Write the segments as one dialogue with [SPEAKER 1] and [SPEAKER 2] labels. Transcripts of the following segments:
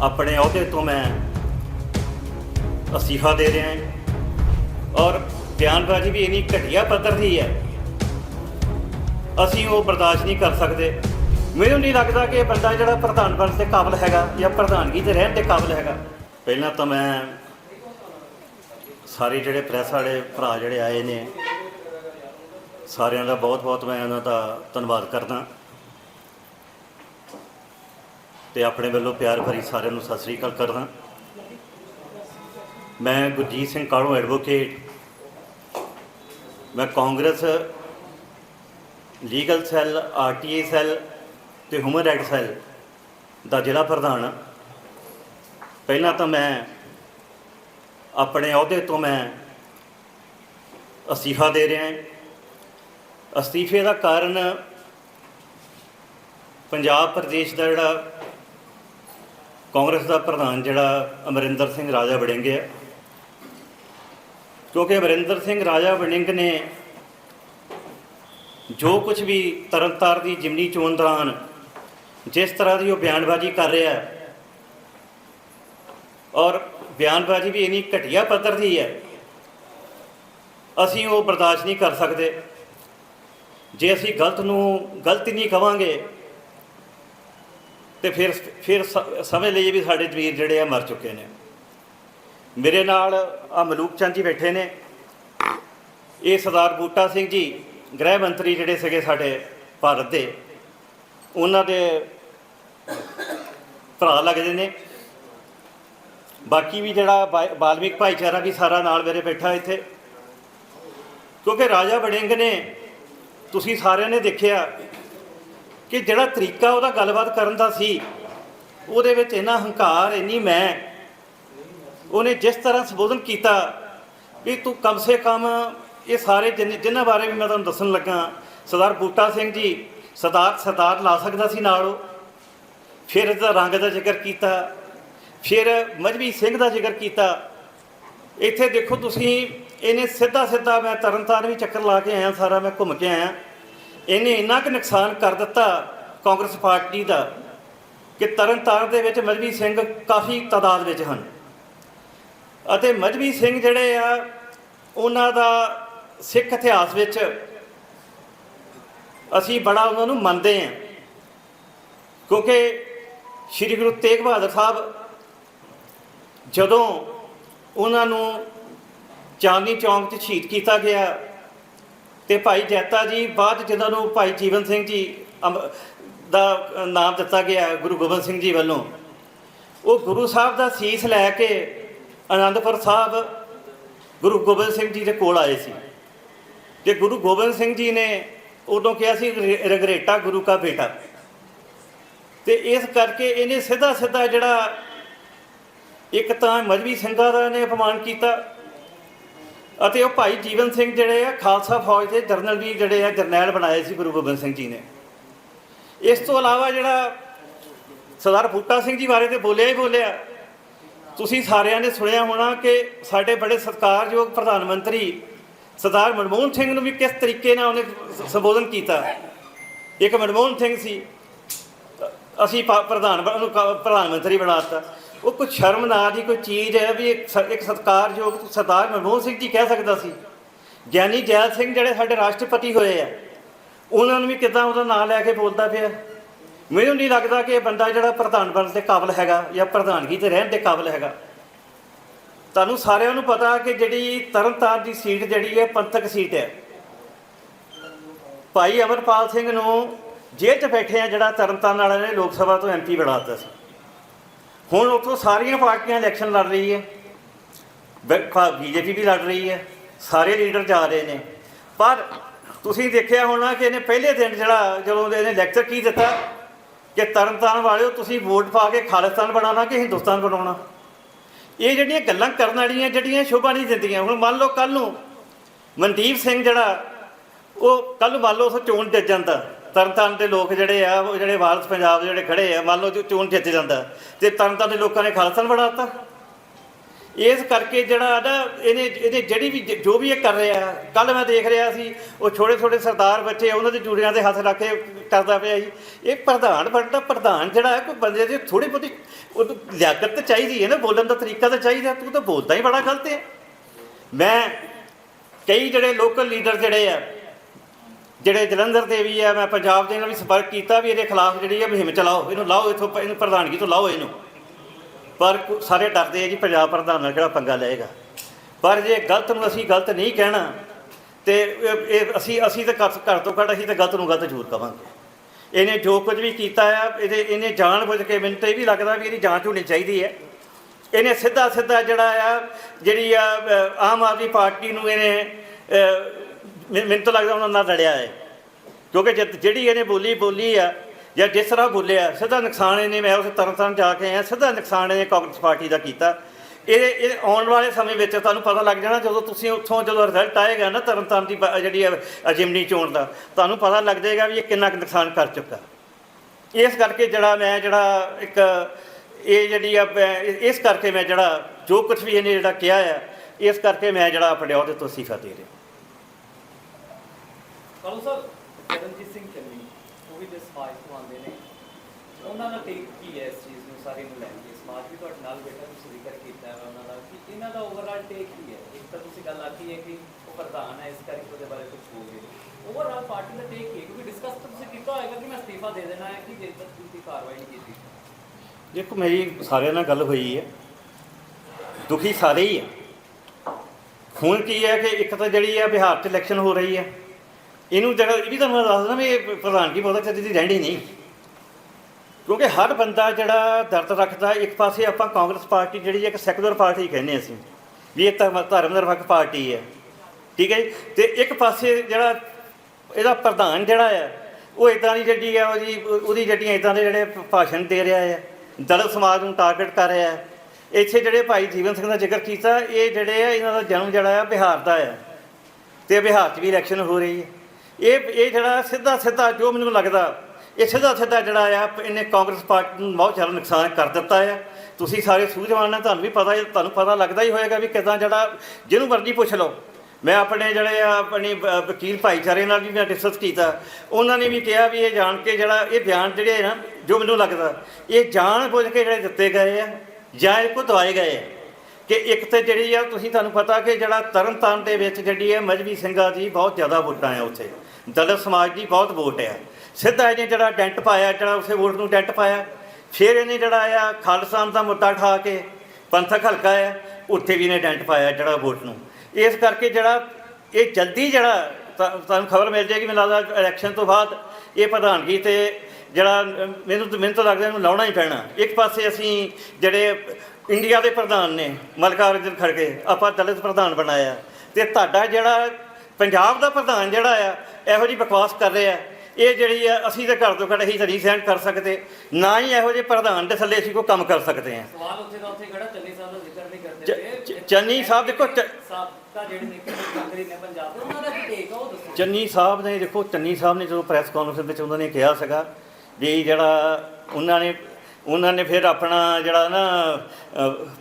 [SPEAKER 1] ਆਪਣੇ ਅਹੁਦੇ ਤੋਂ ਮੈਂ ਅਸਤੀਫਾ ਦੇ ਰਿਹਾ ਹਾਂ। ਔਰ ਬਿਆਨਬਾਜ਼ੀ ਵੀ ਇਨੀ ਘਟੀਆ ਪੱਧਰ ਦੀ ਹੈ। ਅਸੀਂ ਉਹ ਬਰਦਾਸ਼ਤ ਨਹੀਂ ਕਰ ਸਕਦੇ। ਮੈਨੂੰ ਨਹੀਂ ਲੱਗਦਾ ਕਿ ਇਹ ਬੰਦਾ ਜਿਹੜਾ ਪ੍ਰਧਾਨ ਬਣਨ ਦੇ ਕਾਬਿਲ ਹੈਗਾ ਜਾਂ ਪ੍ਰਧਾਨਗੀ ਤੇ ਰਹਿਣ ਦੇ ਕਾਬਿਲ ਹੈਗਾ। ਪਹਿਲਾਂ ਤਾਂ ਮੈਂ ਸਾਰੇ ਜਿਹੜੇ ਪ੍ਰੈਸ ਵਾਲੇ ਭਰਾ ਜਿਹੜੇ ਆਏ ਨੇ, ਸਾਰਿਆਂ ਦਾ ਬਹੁਤ ਬਹੁਤ ਮੈਂ ਉਹਨਾਂ ਦਾ ਧੰਨਵਾਦ ਕਰਦਾ। ਤੇ ਆਪਣੇ ਵੱਲੋਂ ਪਿਆਰ ਭਰੀ ਸਾਰਿਆਂ ਨੂੰ ਸਤਿ ਸ੍ਰੀ ਅਕਾਲ ਕਰਦਾ ਮੈਂ ਗੁਰਜੀਤ ਸਿੰਘ ਕਾਲੂ ਐਡਵੋਕੇਟ ਮੈਂ Congress legal cell RTA cell ਤੇ ਹਿਊਮਨ ਰਾਈਟ ਸੈੱਲ ਦਾ ਜ਼ਿਲ੍ਹਾ ਪ੍ਰਧਾਨ ਪਹਿਲਾਂ ਤਾਂ ਮੈਂ ਆਪਣੇ ਅਹੁਦੇ ਤੋਂ ਮੈਂ ਅਸਤੀਫਾ ਦੇ ਰਿਹਾ ਹਾਂ। ਅਸਤੀਫੇ ਦਾ ਕਾਰਨ ਪੰਜਾਬ ਪ੍ਰਦੇਸ਼ ਦਾ ਜਿਹੜਾ ਕਾਂਗਰਸ ਦਾ ਪ੍ਰਧਾਨ ਜਿਹੜਾ ਅਮਰਿੰਦਰ ਸਿੰਘ ਰਾਜਾ ਵੜਿੰਗ ਹੈ। ਕਿਉਂਕਿ ਅਮਰਿੰਦਰ ਸਿੰਘ ਰਾਜਾ ਵੜਿੰਗ ਨੇ ਜੋ ਕੁਝ ਵੀ ਤਰਨਤਾਰ ਦੀ ਜਿਮਨੀ ਚੋਣ ਦੌਰਾਨ ਜਿਸ ਤਰ੍ਹਾਂ ਦੀ ਉਹ ਬਿਆਨਬਾਜ਼ੀ ਕਰ ਰਿਹਾ ਹੈ ਔਰ ਬਿਆਨਬਾਜ਼ੀ ਵੀ ਇਨੀ ਘਟੀਆ ਪੱਧਰ ਦੀ ਹੈ, ਅਸੀਂ ਉਹ ਬਰਦਾਸ਼ਤ ਨਹੀਂ ਕਰ ਸਕਦੇ। ਜੇ ਅਸੀਂ ਗਲਤ ਨੂੰ ਗਲਤ ਨਹੀਂ ਕਵਾਂਗੇ ਤੇ ਫਿਰ ਫਿਰ ਸ- ਸਮਝ ਲਈਏ ਵੀ ਸਾਡੇ ਵੀਰ ਜਿਹੜੇ ਆ ਮਰ ਚੁੱਕੇ ਨੇ। ਮੇਰੇ ਨਾਲ ਆ ਮਲੂਕ ਚੰਦ ਜੀ ਬੈਠੇ ਨੇ। ਇਹ ਸਰਦਾਰ ਬੂਟਾ ਸਿੰਘ ਜੀ, ਗ੍ਰਹਿ ਮੰਤਰੀ ਜਿਹੜੇ ਸੀਗੇ ਸਾਡੇ ਭਾਰਤ ਦੇ, ਉਹਨਾਂ ਦੇ ਭਰਾ ਲੱਗਦੇ ਨੇ। ਬਾਕੀ ਵੀ ਜਿਹੜਾ ਬਾ- ਬਾਲਮਿਕ ਭਾਈਚਾਰਾ ਵੀ ਸਾਰਾ ਨਾਲ ਮੇਰੇ ਬੈਠਾ ਇੱਥੇ। ਕਿਉਂਕਿ ਰਾਜਾ ਵੜਿੰਗ ਨੇ, ਤੁਸੀਂ ਸਾਰਿਆਂ ਨੇ ਦੇਖਿਆ ਕਿ ਜਿਹੜਾ ਤਰੀਕਾ ਉਹਦਾ ਗੱਲਬਾਤ ਕਰਨ ਦਾ ਸੀ, ਉਹਦੇ ਵਿੱਚ ਇੰਨਾ ਹੰਕਾਰ, ਇੰਨੀ ਮੈਂ, ਉਹਨੇ ਜਿਸ ਤਰ੍ਹਾਂ ਸੰਬੋਧਨ ਕੀਤਾ ਵੀ ਤੂੰ ਕਮ ਸੇ ਕਮ ਇਹ ਸਾਰੇ ਜਿੰਨ- ਜਿਨ੍ਹਾਂ ਬਾਰੇ ਵੀ ਮੈਂ ਤੁਹਾਨੂੰ ਦੱਸਣ ਲੱਗਾ, ਸਰਦਾਰ ਬੂਟਾ ਸਿੰਘ ਜੀ, ਸਰਦਾਰ ਸਰਦਾਰ ਲਾ ਸਕਦਾ ਸੀ ਨਾਲ ਉਹ। ਫਿਰ ਇਹਦਾ ਰੰਗ ਦਾ ਜ਼ਿਕਰ ਕੀਤਾ, ਫਿਰ ਮਜਬੀ ਸਿੰਘ ਦਾ ਜ਼ਿਕਰ ਕੀਤਾ। ਇੱਥੇ ਦੇਖੋ ਤੁਸੀਂ, ਇਹਨੇ ਸਿੱਧਾ ਸਿੱਧਾ ਮੈਂ ਤਰਨਤਾਰਨ ਵੀ ਚੱਕਰ ਲਾ ਕੇ ਆਇਆ, ਸਾਰਾ ਮੈਂ ਘੁੰਮ ਕੇ ਆਇਆ। ਇਹਨੇ ਇੰਨਾ ਕੁ ਨੁਕਸਾਨ ਕਰ ਦਿੱਤਾ ਕਾਂਗਰਸ ਪਾਰਟੀ ਦਾ ਕਿ ਤਰਨਤਾਰਨ ਦੇ ਵਿੱਚ ਮਜਬੀ ਸਿੰਘ ਕਾਫੀ ਤਾਦਾਦ ਵਿੱਚ ਹਨ। ਅਤੇ ਮਜਬੀ ਸਿੰਘ ਜਿਹੜੇ ਆ, ਉਹਨਾਂ ਦਾ ਸਿੱਖ ਇਤਿਹਾਸ ਵਿੱਚ ਅਸੀਂ ਬੜਾ ਉਹਨਾਂ ਨੂੰ ਮੰਨਦੇ ਹਾਂ। ਕਿਉਂਕਿ ਸ੍ਰੀ ਗੁਰੂ ਤੇਗ ਬਹਾਦਰ ਸਾਹਿਬ ਜਦੋਂ ਉਹਨਾਂ ਨੂੰ ਚਾਂਦਨੀ ਚੌਂਕ 'ਚ ਸ਼ਹੀਦ ਕੀਤਾ ਗਿਆ ਤੇ ਭਾਈ ਜੈਤਾ ਜੀ, ਬਾਅਦ 'ਚ ਜਿਨ੍ਹਾਂ ਨੂੰ ਭਾਈ ਜੀਵਨ ਸਿੰਘ ਜੀ ਅੰਬ- ਦਾ ਨਾਮ ਦਿੱਤਾ ਗਿਆ ਗੁਰੂ ਗੋਬਿੰਦ ਸਿੰਘ ਜੀ ਵੱਲੋਂ। ਉਹ ਗੁਰੂ ਸਾਹਿਬ ਦਾ ਸੀਸ ਲੈ ਕੇ ਆਨੰਦਪੁਰ ਸਾਹਿਬ ਗੁਰੂ ਗੋਬਿੰਦ ਸਿੰਘ ਜੀ ਦੇ ਕੋਲ ਆਏ ਸੀ। ਤੇ ਗੁਰੂ ਗੋਬਿੰਦ ਸਿੰਘ ਜੀ ਨੇ ਉਦੋਂ ਕਿਹਾ ਸੀ ਰਗਰੇਟਾ ਗੁਰੂ ਕਾ ਬੇਟਾ। ਤੇ ਇਸ ਕਰਕੇ ਇਹਨੇ ਸਿੱਧਾ ਸਿੱਧਾ ਜਿਹੜਾ ਇੱਕ ਤਾਂ ਮਜਬੀ ਸਿੰਘਾਂ ਦਾ ਇਹਨੇ ਅਪਮਾਨ ਕੀਤਾ। ਅਤੇ ਉਹ ਭਾਈ ਜੀਵਨ ਸਿੰਘ ਜਿਹੜੇ ਆ, ਖਾਲਸਾ ਫੌਜ ਦੇ ਜਰਨਲ ਵੀ ਜਿਹੜੇ ਆ, ਜਰਨੈਲ ਬਣਾਏ ਸੀ ਗੁਰੂ ਗੋਬਿੰਦ ਸਿੰਘ ਜੀ ਨੇ। ਇਸ ਤੋਂ ਇਲਾਵਾ ਜਿਹੜਾ ਸਰਦਾਰ ਬੂਟਾ ਸਿੰਘ ਜੀ ਬਾਰੇ ਤੇ ਬੋਲਿਆ ਹੀ ਬੋਲਿਆ, ਤੁਸੀਂ ਸਾਰਿਆਂ ਨੇ ਸੁਣਿਆ ਹੋਣਾ ਕਿ ਸਾਡੇ ਬੜੇ ਸਤਿਕਾਰਯੋਗ ਪ੍ਰਧਾਨ ਮੰਤਰੀ ਸਰਦਾਰ ਮਨਮੋਹਨ ਸਿੰਘ ਨੂੰ ਵੀ ਕਿਸ ਤਰੀਕੇ ਨਾਲ ਉਹਨੇ ਸੰਬੋਧਨ ਕੀਤਾ। ਇੱਕ ਮਨਮੋਹਨ ਸਿੰਘ ਸੀ, ਅਸੀਂ ਪ੍ਰਧਾਨ ਪ੍ਰਧਾਨ ਮੰਤਰੀ ਬਣਾਤਾ ਉਹ ਕੋਈ ਸ਼ਰਮ ਨਾ ਦੀ ਕੋਈ ਚੀਜ਼ ਹੈ ਵੀ ਇੱਕ ਸ- ਇੱਕ ਸਤਿਕਾਰਯੋਗ ਸਰਦਾਰ ਮਨਮੋਹਨ ਸਿੰਘ ਜੀ ਕਹਿ ਸਕਦਾ ਸੀ। ਗਿਆਨੀ ਜੈਲ ਸਿੰਘ ਜਿਹੜੇ ਸਾਡੇ ਰਾਸ਼ਟਰਪਤੀ ਹੋਏ ਆ, ਉਹਨਾਂ ਨੂੰ ਵੀ ਕਿਦਾਂ ਉਹਦਾ ਨਾਂ ਲੈ ਕੇ ਬੋਲਦਾ ਪਿਆ? ਮੈਨੂੰ ਨਹੀਂ ਲੱਗਦਾ ਕਿ ਇਹ ਬੰਦਾ ਜਿਹੜਾ ਪ੍ਰਧਾਨ ਬਣਨ ਦੇ ਕਾਬਿਲ ਹੈਗਾ ਜਾਂ ਪ੍ਰਧਾਨਗੀ ਤੇ ਰਹਿਣ ਦੇ ਕਾਬਿਲ ਹੈਗਾ। ਤੁਹਾਨੂੰ ਸਾਰਿਆਂ ਨੂੰ ਪਤਾ ਕਿ ਜਿਹੜੀ ਤਰਨਤਾਰਨ ਦੀ ਸੀਟ ਜਿਹੜੀ ਹੈ, ਪੰਥਕ ਸੀਟ ਹੈ। ਭਾਈ ਅਮਰਪਾਲ ਸਿੰਘ ਨੂੰ ਜੇਲ੍ਹ 'ਚ ਬੈਠੇ ਆ ਜਿਹੜਾ ਤਰਨਤਾਰਨ ਵਾਲਿਆਂ ਨੇ ਲੋਕ ਸਭਾ ਤੋਂ ਐਮਪੀ ਬਣਾਤਾ ਸੀ। ਹੁਣ ਉੱਥੋਂ ਸਾਰੀਆਂ ਪਾਰਟੀਆਂ ਇਲੈਕਸ਼ਨ ਲੜ ਰਹੀ ਹੈ। ਬੀਜੇਪੀ ਵੀ ਲੜ ਰਹੀ ਹੈ। ਸਾਰੇ ਲੀਡਰ ਜਾ ਰਹੇ ਨੇ। ਪਰ ਤੁਸੀਂ ਦੇਖਿਆ ਹੋਣਾ ਕਿ ਇਹਨੇ ਪਹਿਲੇ ਦਿਨ ਜਿਹੜਾ ਜਦੋਂ ਇਹਨੇ ਲੈਕਚਰ ਕੀ ਦਿੱਤਾ? ਕਿ ਤਰਨਤਾਰਨ ਵਾਲਿਓ ਤੁਸੀਂ ਵੋਟ ਪਾ ਕੇ ਖਾਲਿਸਤਾਨ ਬਣਾਉਣਾ ਕਿ ਹਿੰਦੁਸਤਾਨ ਬਣਾਉਣਾ? ਇਹ ਜਿਹੜੀਆਂ ਗੱਲਾਂ ਕਰਨ ਵਾਲੀਆਂ, ਜਿਹੜੀਆਂ ਸ਼ੋਭਾ ਨਹੀਂ ਦਿੰਦੀਆਂ। ਹੁਣ ਮੰਨ ਲਓ ਕੱਲ ਨੂੰ ਮਨਦੀਪ ਸਿੰਘ ਜਿਹੜਾ, ਉਹ ਕੱਲ ਮੰਨ ਲਓ ਉਸ ਚੋਣ ਜਿੱਤ ਜਾਂਦਾ। ਤਰਨਤਾਰਨ ਦੇ ਲੋਕ ਜਿਹੜੇ ਆ, ਉਹ ਜਿਹੜੇ ਵਾਰਸ ਪੰਜਾਬ ਦੇ ਜਿਹੜੇ ਖੜੇ ਆ, ਮੰਨ ਲਓ ਜੇ ਚੋਣ ਜਿੱਤ ਜਾਂਦਾ। ਤੇ ਤਰਨਤਾਰਨ ਦੇ ਲੋਕਾਂ ਨੇ ਖਾਲਸਾ ਬਣਾਤਾ ਇਸ ਕਰਕੇ ਜਿਹੜਾ ਨਾ, ਇਹਨੇ ਇਹਨੇ ਜਿਹੜੀ ਵੀ ਜੋ ਵੀ ਇਹ ਕਰ ਰਿਹਾ ਕੱਲ ਮੈਂ ਦੇਖ ਰਿਹਾ ਸੀ, ਉਹ ਛੋਟੇ ਛੋਟੇ ਸਰਦਾਰ ਬੱਚੇ ਉਹਨਾਂ ਦੇ ਜੂੜੀਆਂ 'ਤੇ ਹੱਥ ਰੱਖ ਕੇ ਕਰਦਾ ਪਿਆ ਸੀ। ਇਹ ਪ੍ਰਧਾਨ ਬਣਦਾ ਪ੍ਰਧਾਨ ਜਿਹੜਾ ਹੈ, ਕੋਈ ਬੰਦੇ ਦੀ ਥੋੜੀ ਬਹੁਤੀ ਉਹ ਲਿਆਕਤ ਤਾਂ ਚਾਹੀਦੀ ਹੈ ਨਾ, ਬੋਲਣ ਦਾ ਤਰੀਕਾ ਤਾਂ ਚਾਹੀਦਾ, ਤੂੰ ਤਾਂ ਬੋਲਦਾ ਹੀ ਬੜਾ ਗਲਤ ਹੈ। ਮੈਂ, ਕਈ ਜਿਹੜੇ ਲੋਕਲ ਲੀਡਰ ਜਿਹੜੇ ਆ ਜਿਹੜੇ ਜਲੰਧਰ ਦੇ ਵੀ ਆ, ਮੈਂ ਪੰਜਾਬ ਦੇ ਨਾਲ ਵੀ ਸੰਪਰਕ ਕੀਤਾ ਵੀ ਇਹਦੇ ਖਿਲਾਫ ਜਿਹੜੀ ਆ ਮੁਹਿੰਮ ਚਲਾਓ, ਇਹਨੂੰ ਲਾਓ, ਇਥੋਂ ਇਹਨੂੰ ਪ੍ਰਧਾਨਗੀ ਤੋਂ ਲਾਓ ਇਹਨੂੰ। ਪਰ ਕੋ- ਸਾਰੇ ਡਰਦੇ ਆ ਜੀ ਪੰਜਾਬ ਪ੍ਰਧਾਨ ਨਾਲ ਕਿਹੜਾ ਪੰਗਾ ਲਏਗਾ। ਪਰ ਜੇ ਗਲਤ ਨੂੰ ਅਸੀਂ ਗਲਤ ਨਹੀਂ ਕਹਿਣਾ, ਤੇ ਇਹ ਅਸੀਂ ਅਸੀਂ ਤਾਂ ਘੱਟ ਘੱਟ ਤੋਂ ਘੱਟ ਅਸੀਂ ਤਾਂ ਗਲਤ ਨੂੰ ਗਲਤ ਜ਼ਰੂਰ ਕਵਾਂਗੇ। ਇਹਨੇ ਜੋ ਕੁਝ ਵੀ ਕੀਤਾ ਆ, ਇਹਦੇ, ਇਹਨੇ ਜਾਣ ਬੁੱਝ ਕੇ ਮੈਨੂੰ ਤਾਂ ਇਹ ਵੀ ਲੱਗਦਾ ਵੀ ਇਹਦੀ ਜਾਂਚ ਹੋਣੀ ਚਾਹੀਦੀ ਹੈ। ਇਹਨੇ ਸਿੱਧਾ ਸਿੱਧਾ ਜਿਹੜਾ ਆ, ਜਿਹੜੀ ਆ ਆਮ ਆਦਮੀ ਪਾਰਟੀ ਨੂੰ ਇਹਨੇ ਮੈਨ- ਮੈਨੂੰ ਤਾਂ ਲੱਗਦਾ ਉਹਨਾਂ ਨਾਲ ਲੜਿਆ ਹੈ। ਕਿਉਂਕਿ ਜਦ- ਜਿਹੜੀ ਇਹਨੇ ਬੋਲੀ ਬੋਲੀ ਆ, ਜਾਂ ਜਿਸ ਤਰ੍ਹਾਂ ਬੋਲਿਆ, ਸਿੱਧਾ ਨੁਕਸਾਨ ਇਹਨੇ, ਮੈਂ ਉਸ ਤਰਨਤਾਰਨ ਜਾ ਕੇ ਆਇਆ, ਸਿੱਧਾ ਨੁਕਸਾਨ ਇਹਨੇ ਕਾਂਗਰਸ ਪਾਰਟੀ ਦਾ ਕੀਤਾ। ਇਹ ਇਹ ਆਉਣ ਵਾਲੇ ਸਮੇਂ ਵਿੱਚ ਤੁਹਾਨੂੰ ਪਤਾ ਲੱਗ ਜਾਣਾ, ਜਦੋਂ ਤੁਸੀਂ ਉੱਥੋਂ ਜਦੋਂ ਰਿਜ਼ਲਟ ਆਏਗਾ ਨਾ, ਤਰਨਤਾਰਨ ਦੀ ਬ- ਜਿਹੜੀ ਆ ਅਜਿਮਨੀ ਚੋਣ ਦਾ, ਤੁਹਾਨੂੰ ਪਤਾ ਲੱਗ ਜਾਏਗਾ ਵੀ ਇਹ ਕਿੰਨਾ ਕੁ ਨੁਕਸਾਨ ਕਰ ਚੁੱਕਾ। ਇਸ ਕਰਕੇ ਜਿਹੜਾ ਮੈਂ ਜਿਹੜਾ ਇੱਕ, ਇਹ ਜਿਹੜੀ ਆ ਇਸ ਕਰਕੇ ਮੈਂ ਜਿਹੜਾ ਜੋ ਕੁਝ ਵੀ ਇਹਨੇ ਜਿਹੜਾ ਕਿਹਾ ਆ, ਇਸ ਕਰਕੇ ਮੈਂ ਜਿਹੜਾ ਆਪਣੇ ਅਹੁਦੇ ਤੋਂ ਅਸਤੀਫਾ ਦੇ ਰਿਹਾ।
[SPEAKER 2] ਕਾਲੂ ਸਰ ਕਰਨਜੀਤ ਸਿੰਘ ਚੰਨੀ ਉਹ ਵੀ ਤੇ ਸਮਾਜ ਤੋਂ ਆਉਂਦੇ ਨੇ ਉਹਨਾਂ ਦਾ ਟੇਕ ਕੀ ਹੈ ਇਸ ਚੀਜ਼ ਨੂੰ ਸਾਰੇ ਨੂੰ ਲੈ ਕੇ ਸਮਾਜ ਵੀ ਤੁਹਾਡੇ ਨਾਲ ਬੈਠਾ ਤੁਸੀਂ ਜ਼ਿਕਰ ਕੀਤਾ ਹੈ ਉਹਨਾਂ ਦਾ ਕਿ ਇਹਨਾਂ ਦਾ ਓਵਰਆਲ ਟੇਕ ਕੀ ਹੈ ਇੱਕ ਤਾਂ ਤੁਸੀਂ ਗੱਲ ਆਖੀ ਹੈ ਕਿ ਉਹ ਪ੍ਰਧਾਨ ਹੈ ਇਸ ਕਰਕੇ ਉਹਦੇ ਬਾਰੇ ਕੁਝ ਬੋਲ ਓਵਰਆਲ ਪਾਰਟੀ ਦਾ ਟੇਕ ਕੀ ਹੈ ਕਿਉਂਕਿ ਡਿਸਕਸ ਤਾਂ ਤੁਸੀਂ ਕੀਤਾ ਹੋਏਗਾ ਕਿ ਮੈਂ ਅਸਤੀਫਾ ਦੇ ਦੇਣਾ ਹੈ ਕਿ ਜੇ ਤੱਕ ਤੁਸੀਂ ਕਾਰਵਾਈ ਨਹੀਂ ਕੀਤੀ
[SPEAKER 1] ਦੇਖੋ ਮੇਰੀ ਸਾਰਿਆਂ ਨਾਲ ਗੱਲ ਹੋਈ ਹੈ ਦੁਖੀ ਸਾਰੇ ਹੀ ਆ ਹੁਣ ਕੀ ਹੈ ਕਿ ਇੱਕ ਤਾਂ ਜਿਹੜੀ ਹੈ ਬਿਹਾਰ 'ਚ ਇਲੈਕਸ਼ਨ ਹੋ ਰਹੀ ਹੈ ਇਹਨੂੰ ਜਿਹੜਾ ਇਹ ਵੀ ਤੁਹਾਨੂੰ ਮੈਂ ਦੱਸਦਾ ਵੀ ਇਹ ਪ੍ਰਧਾਨਗੀ ਬਹੁਤਾ ਚਿਰ ਦੀ ਰਹਿਣੀ ਨਹੀਂ। ਕਿਉਂਕਿ ਹਰ ਬੰਦਾ ਜਿਹੜਾ ਦਰਦ ਰੱਖਦਾ, ਇੱਕ ਪਾਸੇ ਆਪਾਂ ਕਾਂਗਰਸ ਪਾਰਟੀ ਜਿਹੜੀ ਇੱਕ ਸੈਕੂਲਰ ਪਾਰਟੀ ਕਹਿੰਦੇ ਅਸੀਂ, ਵੀ ਇਹ ਤਾਂ ਧਰਮ ਨਿਰਪੱਖ ਪਾਰਟੀ ਹੈ। ਠੀਕ ਹੈ ਜੀ? ਤੇ ਇੱਕ ਪਾਸੇ ਜਿਹੜਾ ਇਹਦਾ ਪ੍ਰਧਾਨ ਜਿਹੜਾ ਆ ਉਹ ਇਦਾਂ ਦੀ ਜਿਹੜੀ ਆ ਉਹਦੀ ਉਹਦੀ ਜਿਹੜੀਆਂ ਇਦਾਂ ਦੇ ਜਿਹੜੇ ਭਾਸ਼ਣ ਦੇ ਰਿਹਾ ਹੈ, ਦਲਿਤ ਸਮਾਜ ਨੂੰ ਟਾਰਗੇਟ ਕਰ ਰਿਹਾ ਹੈ। ਇੱਥੇ ਜਿਹੜੇ ਭਾਈ ਜੀਵਨ ਸਿੰਘ ਦਾ ਜ਼ਿਕਰ ਕੀਤਾ, ਇਹ ਜਿਹੜੇ ਆ, ਇਹਨਾਂ ਦਾ ਜਨਮ ਜਿਹੜਾ ਆ ਬਿਹਾਰ ਦਾ ਆ। ਤੇ ਬਿਹਾਰ 'ਚ ਵੀ ਇਲੈਕਸ਼ਨ ਹੋ ਰਹੀ ਹੈ। ਇਹ ਇਹ ਜਿਹੜਾ ਸਿੱਧਾ ਸਿੱਧਾ ਜੋ ਮੈਨੂੰ ਲੱਗਦਾ, ਇਹ ਸਿੱਧਾ ਸਿੱਧਾ ਜਿਹੜਾ ਆ, ਇਹਨੇ ਕਾਂਗਰਸ ਪਾਰਟੀ ਨੂੰ ਬਹੁਤ ਜ਼ਿਆਦਾ ਨੁਕਸਾਨ ਕਰ ਦਿੱਤਾ ਆ। ਤੁਸੀਂ ਸਾਰੇ ਸੂਝਵਾਨ ਨੇ ਤੁਹਾਨੂੰ ਵੀ ਪਤਾ ਤੁਹਾਨੂੰ ਪਤਾ ਲੱਗਦਾ ਹੀ ਹੋਏਗਾ ਵੀ ਕਿਦਾਂ ਜਿਹੜਾ ਜਿਹਨੂੰ ਮਰਜ਼ੀ ਪੁੱਛ ਲਓ। ਮੈਂ ਆਪਣੇ ਜਿਹੜੇ ਆ, ਆਪਣੇ ਵਕੀਲ ਭਾਈਚਾਰੇ ਨਾਲ ਵੀ ਮੈਂ ਡਿਸਕਸ ਕੀਤਾ। ਉਹਨਾਂ ਨੇ ਵੀ ਕਿਹਾ ਵੀ ਇਹ ਜਾਣ ਕੇ ਜਿਹੜਾ, ਇਹ ਬਿਆਨ ਜਿਹੜੇ ਆ ਨਾ ਜੋ ਮੈਨੂੰ ਲੱਗਦਾ, ਇਹ ਜਾਣ ਬੁੱਝ ਕੇ ਜਿਹੜੇ ਦਿੱਤੇ ਗਏ ਆ, ਜਾਂ ਇਹ ਕੋ ਦਵਾਏ ਗਏ ਆ। ਕਿ ਇੱਕ ਤੇ ਜਿਹੜੀ ਆ, ਤੁਸੀਂ ਤੁਹਾਨੂੰ ਪਤਾ ਕਿ ਜਿਹੜਾ ਤਰਨਤਾਰਨ ਦੇ ਵਿੱਚ ਜਿਹੜੀ ਹੈ ਮਜਬੀ ਸਿੰਘਾਂ ਦੀ ਬਹੁਤ ਜ਼ਿਆਦਾ ਵੋਟਾਂ ਆ ਉੱਥੇ। ਦਲਿਤ ਸਮਾਜ ਦੀ ਬਹੁਤ ਵੋਟ ਆ ਸਿੱਧਾ ਇਹਨੇ ਜਿਹੜਾ ਟੈਂਟ ਪਾਇਆ, ਜਿਹੜਾ ਉਸੇ ਵੋਟ ਨੂੰ ਟੈਂਟ ਪਾਇਆ। ਫਿਰ ਇਹਨੇ ਜਿਹੜਾ ਆ ਖਾਲਸਾਨ ਦਾ ਮੁੱਦਾ ਠਾ ਕੇ ਪੰਥਕ ਹਲਕਾ ਆ ਉੱਥੇ ਵੀ ਇਹਨੇ ਟੈਂਟ ਪਾਇਆ ਜਿਹੜਾ ਵੋਟ ਨੂੰ। ਇਸ ਕਰਕੇ ਜਿਹੜਾ ਇਹ ਜਲਦੀ ਜਿਹੜਾ ਤਾਂ- ਤੁਹਾਨੂੰ ਖਬਰ ਮਿਲ ਜਾਏਗੀ, ਮੈਨੂੰ ਲੱਗਦਾ ਇਲੈਕਸ਼ਨ ਤੋਂ ਬਾਅਦ ਇਹ ਪ੍ਰਧਾਨਗੀ ਤੇ ਜਿਹੜਾ ਮੈਨੂੰ ਮੈਨੂੰ ਤਾਂ ਲੱਗਦਾ ਇਹਨੂੰ ਲਾਉਣਾ ਹੀ ਪੈਣਾ। ਇੱਕ ਪਾਸੇ ਅਸੀਂ ਜਿਹੜੇ ਇੰਡੀਆ ਦੇ ਪ੍ਰਧਾਨ ਨੇ, ਮਲਕਾਰਜੁਨ ਖੜਗੇ, ਆਪਾਂ ਦਲਿਤ ਪ੍ਰਧਾਨ ਬਣਾਇਆ। ਤੇ ਤੁਹਾਡਾ ਜਿਹੜਾ ਪੰਜਾਬ ਦਾ ਪ੍ਰਧਾਨ ਜਿਹੜਾ ਆ ਇਹੋ ਜੀ ਬਕਵਾਸ ਕਰ ਰਿਹਾ। ਇਹ ਜਿਹੜੀ ਆ ਅਸੀਂ ਤਾਂ ਘਰ ਤੋਂ ਅਸੀਂ ਤਾਂ ਨਹੀਂ ਸਹਿਣ ਕਰ ਸਕਦੇ। ਨਾ ਹੀ ਇਹੋ ਜਿਹੇ ਪ੍ਰਧਾਨ ਦੇ ਥੱਲੇ ਅਸੀਂ ਕੋਈ ਕੰਮ ਕਰ ਸਕਦੇ ਹਾਂ।
[SPEAKER 2] ਸਵਾਲ ਉੱਥੇ ਦਾ ਉੱਥੇ ਖੜਾ ਚੰਨੀ ਸਾਹਿਬ ਦਾ ਜ਼ਿਕਰ ਨਹੀਂ ਕਰਦੇ
[SPEAKER 1] ਚੰਨੀ ਸਾਹਿਬ ਦੇਖੋ ਚ-
[SPEAKER 2] ਸਾਬਕਾ ਜਿਹੜੇ ਨੇ ਕਿ ਮੰਤਰੀ ਨੇ ਪੰਜਾਬ ਦੇ ਉਹਨਾਂ ਦਾ ਕੀ ਟੇਕ ਆ ਉਹ ਦੱਸੋ।
[SPEAKER 1] ਚੰਨੀ ਸਾਹਿਬ ਨੇ ਦੇਖੋ ਚੰਨੀ ਸਾਹਿਬ ਨੇ ਜਦੋਂ ਪ੍ਰੈਸ ਕਾਨਫਰੰਸ ਵਿੱਚ ਉਹਨਾਂ ਨੇ ਕਿਹਾ ਸੀਗਾ ਵੀ ਜਿਹੜਾ ਉਹਨਾਂ ਨੇ ਉਹਨਾਂ ਨੇ ਫਿਰ ਆਪਣਾ ਜਿਹੜਾ ਨਾ